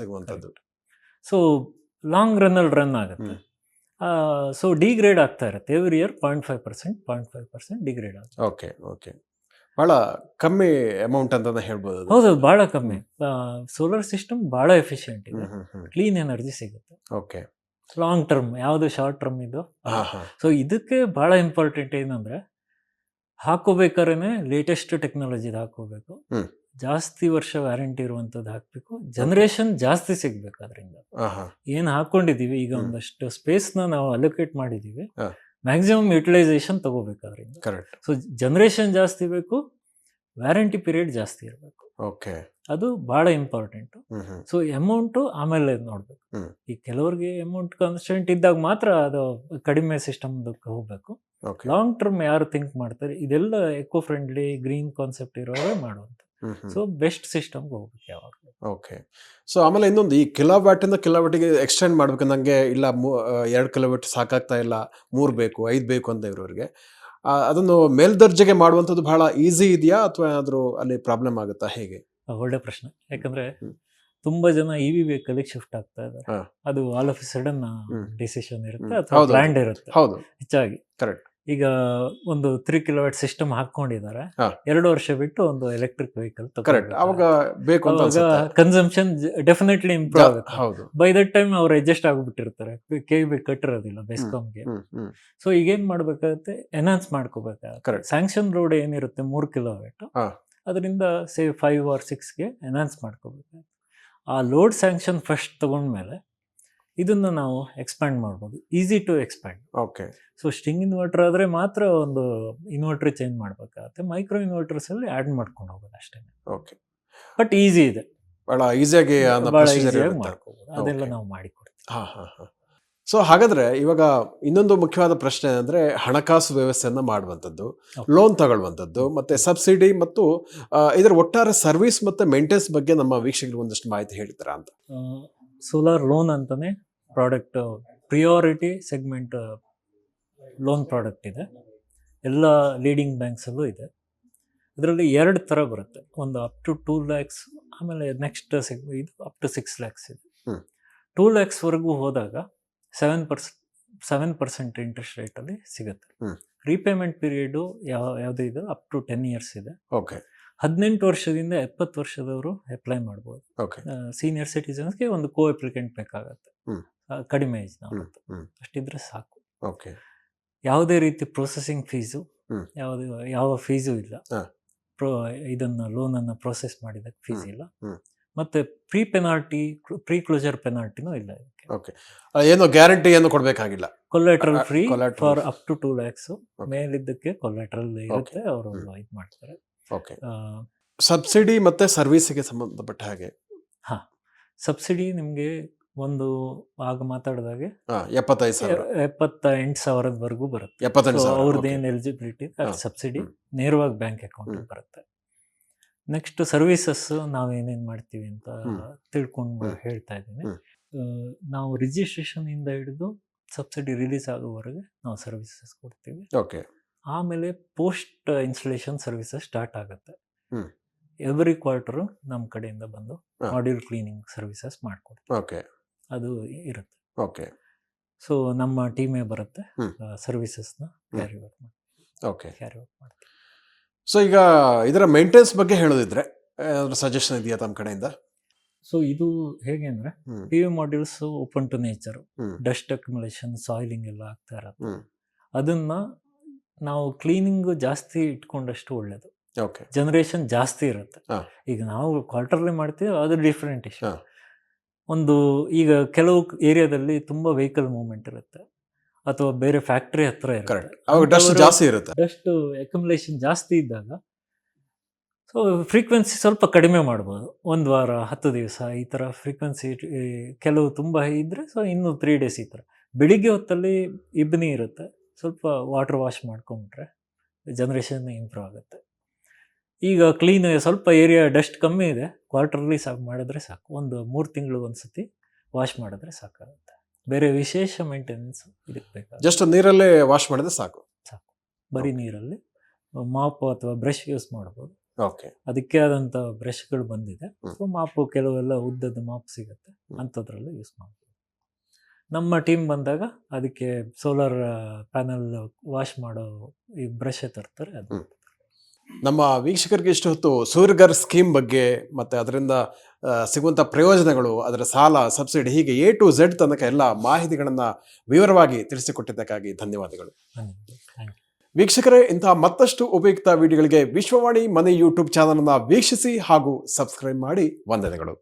ಸಿಗುವಂಥದ್ದು. ಸೊ ಲಾಂಗ್ ರನ್ನಲ್ಲಿ ರನ್ ಆಗುತ್ತೆ. ಸೊ ಡಿಗ್ರೇಡ್ ಆಗ್ತಾ ಇರುತ್ತೆ. Every year point five percent point five percent degrade ಆಗುತ್ತೆ. ಓಕೆ ಓಕೆ ಬಹಳ ಕಮ್ಮಿ ಅಮೌಂಟ್ ಅಂತ ಹೇಳ್ಬೋದು ಹೌದು ಬಹಳ ಕಮ್ಮಿ. ಸೋಲಾರ್ ಸಿಸ್ಟಮ್ ಬಹಳ ಎಫಿಷಿಯಂಟ್ ಇದೆ. ಕ್ಲೀನ್ ಎನರ್ಜಿ ಸಿಗುತ್ತೆ. ಓಕೆ ಲಾಂಗ್ ಟರ್ಮ್ ಯಾವುದು ಶಾರ್ಟ್ ಟರ್ಮ್ ಇದು? ಸೊ ಇದಕ್ಕೆ ಬಹಳ ಇಂಪಾರ್ಟೆಂಟ್ ಏನಂದ್ರೆ ಹಾಕೋಬೇಕಾದ್ರೆ ಲೇಟೆಸ್ಟ್ ಟೆಕ್ನಾಲಜಿದು ಹಾಕೋಬೇಕು. ಜಾಸ್ತಿ ವರ್ಷ ವ್ಯಾರಂಟಿ ಇರುವಂಥದ್ದು ಹಾಕಬೇಕು. ಜನರೇಷನ್ ಜಾಸ್ತಿ ಸಿಗ್ಬೇಕು ಅದರಿಂದ ಏನು ಹಾಕೊಂಡಿದೀವಿ ಈಗ. ಒಂದಷ್ಟು ಸ್ಪೇಸ್ನ ನಾವು ಅಲೋಕೇಟ್ ಮಾಡಿದ್ದೀವಿ. ಹಾ. ಮ್ಯಾಕ್ಸಿಮಮ್ ಯುಟಿಲೈಸೇಷನ್ ತಗೋಬೇಕು ಅದರಿಂದ ಕರೆಕ್ಟ್ ಸೊ ಜನರೇಷನ್ ಜಾಸ್ತಿ ಬೇಕು ವ್ಯಾರಂಟಿ ಪೀರಿಯಡ್ ಜಾಸ್ತಿ ಇರಬೇಕು. ಓಕೆ ಅದು ಬಹಳ ಇಂಪಾರ್ಟೆಂಟ್ ಸೊ ಅಮೌಂಟು ಆಮೇಲೆ ನೋಡ್ಬೇಕು. ಈ ಕೆಲವರಿಗೆ ಅಮೌಂಟ್ ಕಾನ್ಸ್ಟೆಂಟ್ ಇದ್ದಾಗ ಮಾತ್ರ ಅದು ಕಡಿಮೆ ಸಿಸ್ಟಮ್ ಹೋಗ್ಬೇಕು. ಲಾಂಗ್ ಟರ್ಮ್ ಯಾರು ಥಿಂಕ್ ಮಾಡ್ತಾರೆ ಇದೆಲ್ಲ ಎಕೋ ಫ್ರೆಂಡ್ಲಿ ಗ್ರೀನ್ ಕಾನ್ಸೆಪ್ಟ್ ಇರೋರೇ ಹ್ಮ್ ಸೊ ಬೆಸ್ಟ್ ಸಿಸ್ಟಮ್ ಹೋಗ್ಬೇಕು ಯಾವಾಗ. ಓಕೆ ಸೊ ಆಮೇಲೆ ಇನ್ನೊಂದು ಈ ಕಿಲೋವ್ಯಾಟಿಂದ ಕಿಲೋವ್ಯಾಟಿಗೆ ಎಕ್ಸ್ಟೆಂಡ್ ಮಾಡ್ಬೇಕು ನಂಗೆ ಇಲ್ಲ ಎರಡು ಕಿಲೋವ್ಯಾಟ್ ಸಾಕಾಗ್ತಾ ಇಲ್ಲ ಮೂರು ಬೇಕು ಐದು ಬೇಕು ಅಂತ ಇರೋರಿಗೆ. ಅದನ್ನು ಮೇಲ್ದರ್ಜೆಗೆ ಮಾಡುವಂಥದ್ದು ಬಹಳ ಈಸಿ ಇದೆಯಾ ಅಥವಾ ಏನಾದರೂ ಅಲ್ಲಿ ಪ್ರಾಬ್ಲಮ್ ಆಗುತ್ತಾ ಹೇಗೆ? ಒಳ್ಳೆ ಪ್ರಶ್ನೆ. ಯಾಕಂದ್ರೆ ತುಂಬಾ ಜನ ಇ ವಿ ವೆಹಿಕಲ್ ಶಿಫ್ಟ್ ಆಗ್ತಾ ಇದ್ದಾರೆ. ಅದು ಆಲ್ ಆಫ್ ಸಡನ್ ಡಿಸಿಷನ್ ಇರುತ್ತೆ ಅಥವಾ ಪ್ಲಾಂಡ್ ಇರುತ್ತೆ. ಹೌದು. ಹೆಚ್ಚಾಗಿ. Correct. ಈಗ ಒಂದು ತ್ರೀ ಕಿಲೋವಾಟ್ ಸಿಸ್ಟಮ್ ಹಾಕೊಂಡಿದ್ದಾರೆ. ಎರಡು ವರ್ಷ ಬಿಟ್ಟು ಒಂದು ಎಲೆಕ್ಟ್ರಿಕ್ ವೆಹಿಕಲ್ ಕರೆಕ್ಟ್ ಅವಾಗ ಬೇಕು ಅಂತ ಅನ್ಸುತ್ತೆ. ಕನ್ಸಂಪ್ಷನ್ ಡೆಫಿನೆಟ್ಲಿ ಇಂಪ್ರೂವ್ ಆಗುತ್ತೆ. ಹೌದು. ಬೈ ದಟ್ ಟೈಮ್ ಅವ್ರು ಅಡ್ಜಸ್ಟ್ ಆಗಿಬಿಟ್ಟಿರ್ತಾರೆ. ಕೆ ಬಿ ಕಟ್ಟಿರೋದಿಲ್ಲ ಬೆಸ್ಕಾಮ್ಗೆ ಸೊ ಈಗ ಈಗೇನ್ ಮಾಡ್ಬೇಕಾಗತ್ತೆ? ಎನ್ಹಾನ್ಸ್ ಮಾಡ್ಕೋಬೇಕಾಗುತ್ತೆ. ಸ್ಯಾಂಕ್ಷನ್ ರೋಡ್ ಏನಿರುತ್ತೆ? ಮೂರು ಕಿಲೋಮೀಟರ್ ಅದರಿಂದ ಸೇ ಫೈವ್ ಆರ್ ಸಿಕ್ಸ್ಗೆ ಎನ್ಹಾನ್ಸ್ ಮಾಡ್ಕೋಬೇಕಾಗುತ್ತೆ. ಆ ಲೋಡ್ ಸ್ಯಾಂಕ್ಷನ್ ಫಸ್ಟ್ ತಗೊಂಡ್ಮೇಲೆ ಇದನ್ನ ನಾವು ಎಕ್ಸ್ಪ್ಯಾಂಡ್ ಮಾಡ್ಬೋದು. Easy to expand okay so string inverter ಆದರೆ ಮಾತ್ರ ಒಂದು ಇನ್ವರ್ಟರ್ ಚೇಂಜ್ ಮಾಡಬೇಕಾಗುತ್ತೆ. ಮೈಕ್ರೋ ಇನ್ವರ್ಟರ್ಸ್ ಅಲ್ಲಿ ಆ್ಯಡ್ ಮಾಡ್ಕೊಂಡು ಹೋಗೋದು ಅಷ್ಟೇ. ಓಕೆ ಬಟ್ ಈಸಿ ಇದೆ. ಈಸಿಯಾಗಿ ಭಾಳ ಈಸಿಯಾಗಿ ಮಾಡ್ಕೋಬೋದು. ಅದೆಲ್ಲ ನಾವು ಮಾಡಿಕೊಡ್ತೀವಿ. ಹಾ ಹಾ ಹಾ. ಸೊ ಹಾಗಾದ್ರೆ ಇವಾಗ ಇನ್ನೊಂದು ಮುಖ್ಯವಾದ ಪ್ರಶ್ನೆ ಅಂದ್ರೆ ಹಣಕಾಸು ವ್ಯವಸ್ಥೆಯನ್ನ ಮಾಡುವಂಥದ್ದು. ಲೋನ್ ತಗೊಳ್ಳುವಂಥದ್ದು ಮತ್ತೆ ಸಬ್ಸಿಡಿ ಮತ್ತು ಇದರ ಒಟ್ಟಾರೆ ಸರ್ವಿಸ್ ಮತ್ತೆ ಮೇಂಟೆನ್ಸ್ ಬಗ್ಗೆ ನಮ್ಮ ವೀಕ್ಷಕರಿಗೆ ಒಂದಷ್ಟು ಮಾಹಿತಿ ಹೇಳ್ತೀರಾ ಅಂತ? ಸೋಲಾರ್ ಲೋನ್ ಅಂತಲೇ product priority segment loan product ಇದೆ. ಎಲ್ಲ ಲೀಡಿಂಗ್ ಬ್ಯಾಂಕ್ಸಲ್ಲೂ ಇದೆ. ಅದರಲ್ಲಿ ಎರಡು ಥರ ಬರುತ್ತೆ. ಒಂದು ಅಪ್ ಟು ಟೂ ಲ್ಯಾಕ್ಸ್ ಆಮೇಲೆ ನೆಕ್ಸ್ಟ್ ಸೆಗ್ ಇದು ಅಪ್ ಟು ಸಿಕ್ಸ್ ಲ್ಯಾಕ್ಸ್ ಇದೆ. ಟೂ ಲ್ಯಾಕ್ಸ್ವರೆಗೂ ಹೋದಾಗ seven percent seven percent interest ರೇಟಲ್ಲಿ ಸಿಗುತ್ತೆ. ರೀಪೇಮೆಂಟ್ ಪೀರಿಯಡು ಯಾವ ಯಾವುದೇ ಇದೆ? ಅಪ್ ಟು ಟೆನ್ ಇಯರ್ಸ್ ಇದೆ. ಓಕೆ ಹದಿನೆಂಟು ವರ್ಷದಿಂದ ಎಪ್ಪತ್ತು ವರ್ಷದವರು ಅಪ್ಲೈ ಮಾಡ್ಬೋದು. ಸೀನಿಯರ್ ಸಿಟಿಸನ್ಸ್ಗೆ ಒಂದು ಕೋ ಅಪ್ಲಿಕೆಂಟ್ ಬೇಕಾಗತ್ತೆ. ಕಡಿಮೆ ಏಜ್ ಅಷ್ಟಿದ್ರೆ ಸಾಕು. ಓಕೆ ಯಾವುದೇ ರೀತಿ ಪ್ರೊಸೆಸಿಂಗ್ ಫೀಸು. ಯಾವುದೇ ಯಾವ ಫೀಸು ಇಲ್ಲ. ಪ್ರೊ ಇದನ್ನ ಲೋನ್ ಪ್ರೋಸೆಸ್ ಪ್ರೊಸೆಸ್ ಮಾಡಿದಕ್ಕೆ ಫೀಸ್ ಇಲ್ಲ. ಮತ್ತೆ ಪ್ರೀ ಪೆನಾಲ್ಟಿ ಪ್ರೀ ಕ್ಲೋಜರ್ ಪೆನಾಲ್ಟಿನೂ ಇಲ್ಲ ಓಕೆ ಏನು ಗ್ಯಾರಂಟಿ ಏನು ಕೊಡಬೇಕಾಗಿಲ್ಲ. Collateral free for up to two lakhs. ಮೇಲಿದ್ದಕ್ಕೆ collateral ಇರುತ್ತೆ ಅವರು. ಇದು ಮಾಡ್ತಾರೆ. ಓಕೆ. ಸಬ್ಸಿಡಿ ಮತ್ತೆ ಸರ್ವಿಸ್ಗೆ ಸಂಬಂಧಪಟ್ಟ ಹಾಗೆ. ಸಬ್ಸಿಡಿ ನಿಮಗೆ ಒಂದು ಆಗ ಮಾತಾಡಿದಾಗೆ ಹಾ ಎಪ್ಪತ್ತೈದು ಸಾವಿರ. ಎಪ್ಪತ್ತ ಎಂಟು ಸಾವಿರದವರೆಗೂ ಬರುತ್ತೆ. ಎಪ್ಪತ್ತೆಂಟು ಅವ್ರದ್ದು ಏನು ಎಲಿಜಿಬಿಲಿಟಿ ಹಾ. ಸಬ್ಸಿಡಿ ನೇರವಾಗಿ ಬ್ಯಾಂಕ್ ಅಕೌಂಟ್ ಬರುತ್ತೆ. ನೆಕ್ಸ್ಟ್ ಸರ್ವಿಸಸ್ ನಾವೇನೇನು ಮಾಡ್ತೀವಿ ಅಂತ ತಿಳ್ಕೊಂಡು ಹೇಳ್ತಾ ಇದ್ದೀನಿ. ನಾವು ರಿಜಿಸ್ಟ್ರೇಷನ್ ಇಂದ ಹಿಡಿದು ಸಬ್ಸಿಡಿ ರಿಲೀಸ್ ಆಗೋವರೆಗೆ ನಾವು ಸರ್ವಿಸಸ್ ಕೊಡ್ತೀವಿ. ಓಕೆ. ಆಮೇಲೆ ಪೋಸ್ಟ್ ಇನ್ಸ್ಟಾಲೇಷನ್ ಸರ್ವಿಸಸ್ ಸ್ಟಾರ್ಟ್ ಆಗುತ್ತೆ. ಎವ್ರಿ ಕ್ವಾರ್ಟರು ನಮ್ಮ ಕಡೆಯಿಂದ ಬಂದು ಮಾಡ್ಯೂಲ್ ಕ್ಲೀನಿಂಗ್ ಸರ್ವಿಸಸ್ ಮಾಡ್ಕೊಡ್ತೀವಿ. ಓಕೆ. ಅದು ಇರುತ್ತೆ. ಓಕೆ. ಸೊ ನಮ್ಮ ಟೀಮೇ ಬರುತ್ತೆ. ಸರ್ವಿಸಸ್ನ ಕ್ಯಾರಿ ವರ್ಕ್ ಮಾಡಿ ಓಕೆ. ಕ್ಯಾರಿ ವರ್ಕ್ ಮಾಡ್ತೀವಿ. ಸೊ ಈಗ ಇದರ ಮೇಂಟೆನೆನ್ಸ್ ಬಗ್ಗೆ ಹೇಳೋದಿದ್ರೆ ಏನಾದ್ರು ಸಜೆಷನ್ ಇದೆಯಾ ತಮ್ಮ ಕಡೆಯಿಂದ? ಸೊ ಇದು ಹೇಗೆ ಅಂದ್ರೆ T P V modules open to nature dust accumulation soiling ಎಲ್ಲ ಆಗ್ತಾ ಇರತ್ತೆ. ಅದನ್ನ ನಾವು ಕ್ಲೀನಿಂಗ್ ಜಾಸ್ತಿ ಇಟ್ಕೊಂಡಷ್ಟು ಒಳ್ಳೇದು. ಓಕೆ ಜನರೇಷನ್ ಜಾಸ್ತಿ ಇರುತ್ತೆ. ಈಗ ನಾವು ಕ್ವಾರ್ಟರ್ಲಿ ಮಾಡ್ತೀವಿ ಅದು ಡಿಫ್ರೆಂಟ್ ಇಶ್ಯೂ ಒಂದು ಈಗ ಕೆಲವು ಏರಿಯಾದಲ್ಲಿ ತುಂಬಾ ವೆಹಿಕಲ್ ಮೂವ್ಮೆಂಟ್ ಇರುತ್ತೆ. ಅಥವಾ ಬೇರೆ ಫ್ಯಾಕ್ಟ್ರಿ ಹತ್ರ ಜಾಸ್ತಿ ಇರುತ್ತೆ. ಡಸ್ಟ್ ಅಕ್ಯುಮುಲೇಷನ್ ಜಾಸ್ತಿ ಇದ್ದಾಗ ಸೊ ಫ್ರೀಕ್ವೆನ್ಸಿ ಸ್ವಲ್ಪ ಕಡಿಮೆ ಮಾಡ್ಬೋದು. ಒಂದು ವಾರ ಹತ್ತು ದಿವಸ ಈ ಥರ ಫ್ರೀಕ್ವೆನ್ಸಿ ಕೆಲವು ತುಂಬ ಇದ್ದರೆ ಸೊ ಇನ್ನೂ ತ್ರೀ ಡೇಸ್ ಈ ಥರ ಬೆಳಿಗ್ಗೆ ಹೊತ್ತಲ್ಲಿ ಇಬ್ನಿ ಇರುತ್ತೆ. ಸ್ವಲ್ಪ ವಾಟರ್ ವಾಶ್ ಮಾಡ್ಕೊಂಬಿಟ್ರೆ ಜನ್ರೇಷನ್ ಇಂಪ್ರೂವ್ ಆಗುತ್ತೆ. ಈಗ ಕ್ಲೀನ್ ಸ್ವಲ್ಪ ಏರಿಯಾ ಡಸ್ಟ್ ಕಮ್ಮಿ ಇದೆ. ಕ್ವಾರ್ಟರ್ಲಿ ಸಾಕು ಮಾಡಿದ್ರೆ ಸಾಕು. ಒಂದು ಮೂರು ತಿಂಗಳು ಒಂದ್ಸತಿ ವಾಶ್ ಮಾಡಿದ್ರೆ ಸಾಕಾಗುತ್ತೆ. ಬೇರೆ ವಿಶೇಷ ಮೇಂಟೆನೆನ್ಸ್ ಇದಕ್ಕೆ ಬೇಕಾಗುತ್ತೆ. ಜಸ್ಟ್ ನೀರಲ್ಲೇ ವಾಶ್ ಮಾಡಿದ್ರೆ ಸಾಕು. ಸಾಕು. ಬರೀ ನೀರಲ್ಲಿ. ಮಾಪು ಅಥವಾ ಬ್ರಷ್ ಯೂಸ್ ಮಾಡ್ಬೋದು. ಓಕೆ ಅದಕ್ಕೆ ಆದಂಥ ಬ್ರಷ್ಗಳು ಬಂದಿದೆ. ಸೊ ಮಾಪು ಕೆಲವೆಲ್ಲ ಉದ್ದದ ಮಾಪ್ ಸಿಗುತ್ತೆ. ಅಂಥದ್ರಲ್ಲೂ ಯೂಸ್ ಮಾಡ್ಬೋದು. ನಮ್ಮ ಟೀಮ್ ಬಂದಾಗ ಅದಕ್ಕೆ ಸೋಲಾರ್ ಪ್ಯಾನಲ್ ವಾಶ್ ಮಾಡೋ ಈ ಬ್ರಷ್ ತರ್ತಾರೆ ಅದು. ನಮ್ಮ ವೀಕ್ಷಕರಿಗೆ ಇಷ್ಟು ಹೊತ್ತು ಸೂರ್ಯಗರ್ ಸ್ಕೀಮ್ ಬಗ್ಗೆ ಮತ್ತು ಅದರಿಂದ ಸಿಗುವಂಥ ಪ್ರಯೋಜನಗಳು ಅದರ ಸಾಲ ಸಬ್ಸಿಡಿ ಹೀಗೆ ಎ ಟು ಝೆಡ್ ತನಕ ಎಲ್ಲ ಮಾಹಿತಿಗಳನ್ನು ವಿವರವಾಗಿ ತಿಳಿಸಿಕೊಟ್ಟಿದ್ದಕ್ಕಾಗಿ ಧನ್ಯವಾದಗಳು. ವೀಕ್ಷಕರೇ ಇಂತಹ ಮತ್ತಷ್ಟು ಉಪಯುಕ್ತ ವಿಡಿಯೋಗಳಿಗೆ ವಿಶ್ವವಾಣಿ ಮನೆ ಯೂಟ್ಯೂಬ್ ಚಾನಲನ್ನು ವೀಕ್ಷಿಸಿ ಹಾಗೂ ಸಬ್ಸ್ಕ್ರೈಬ್ ಮಾಡಿ. ವಂದನೆಗಳು.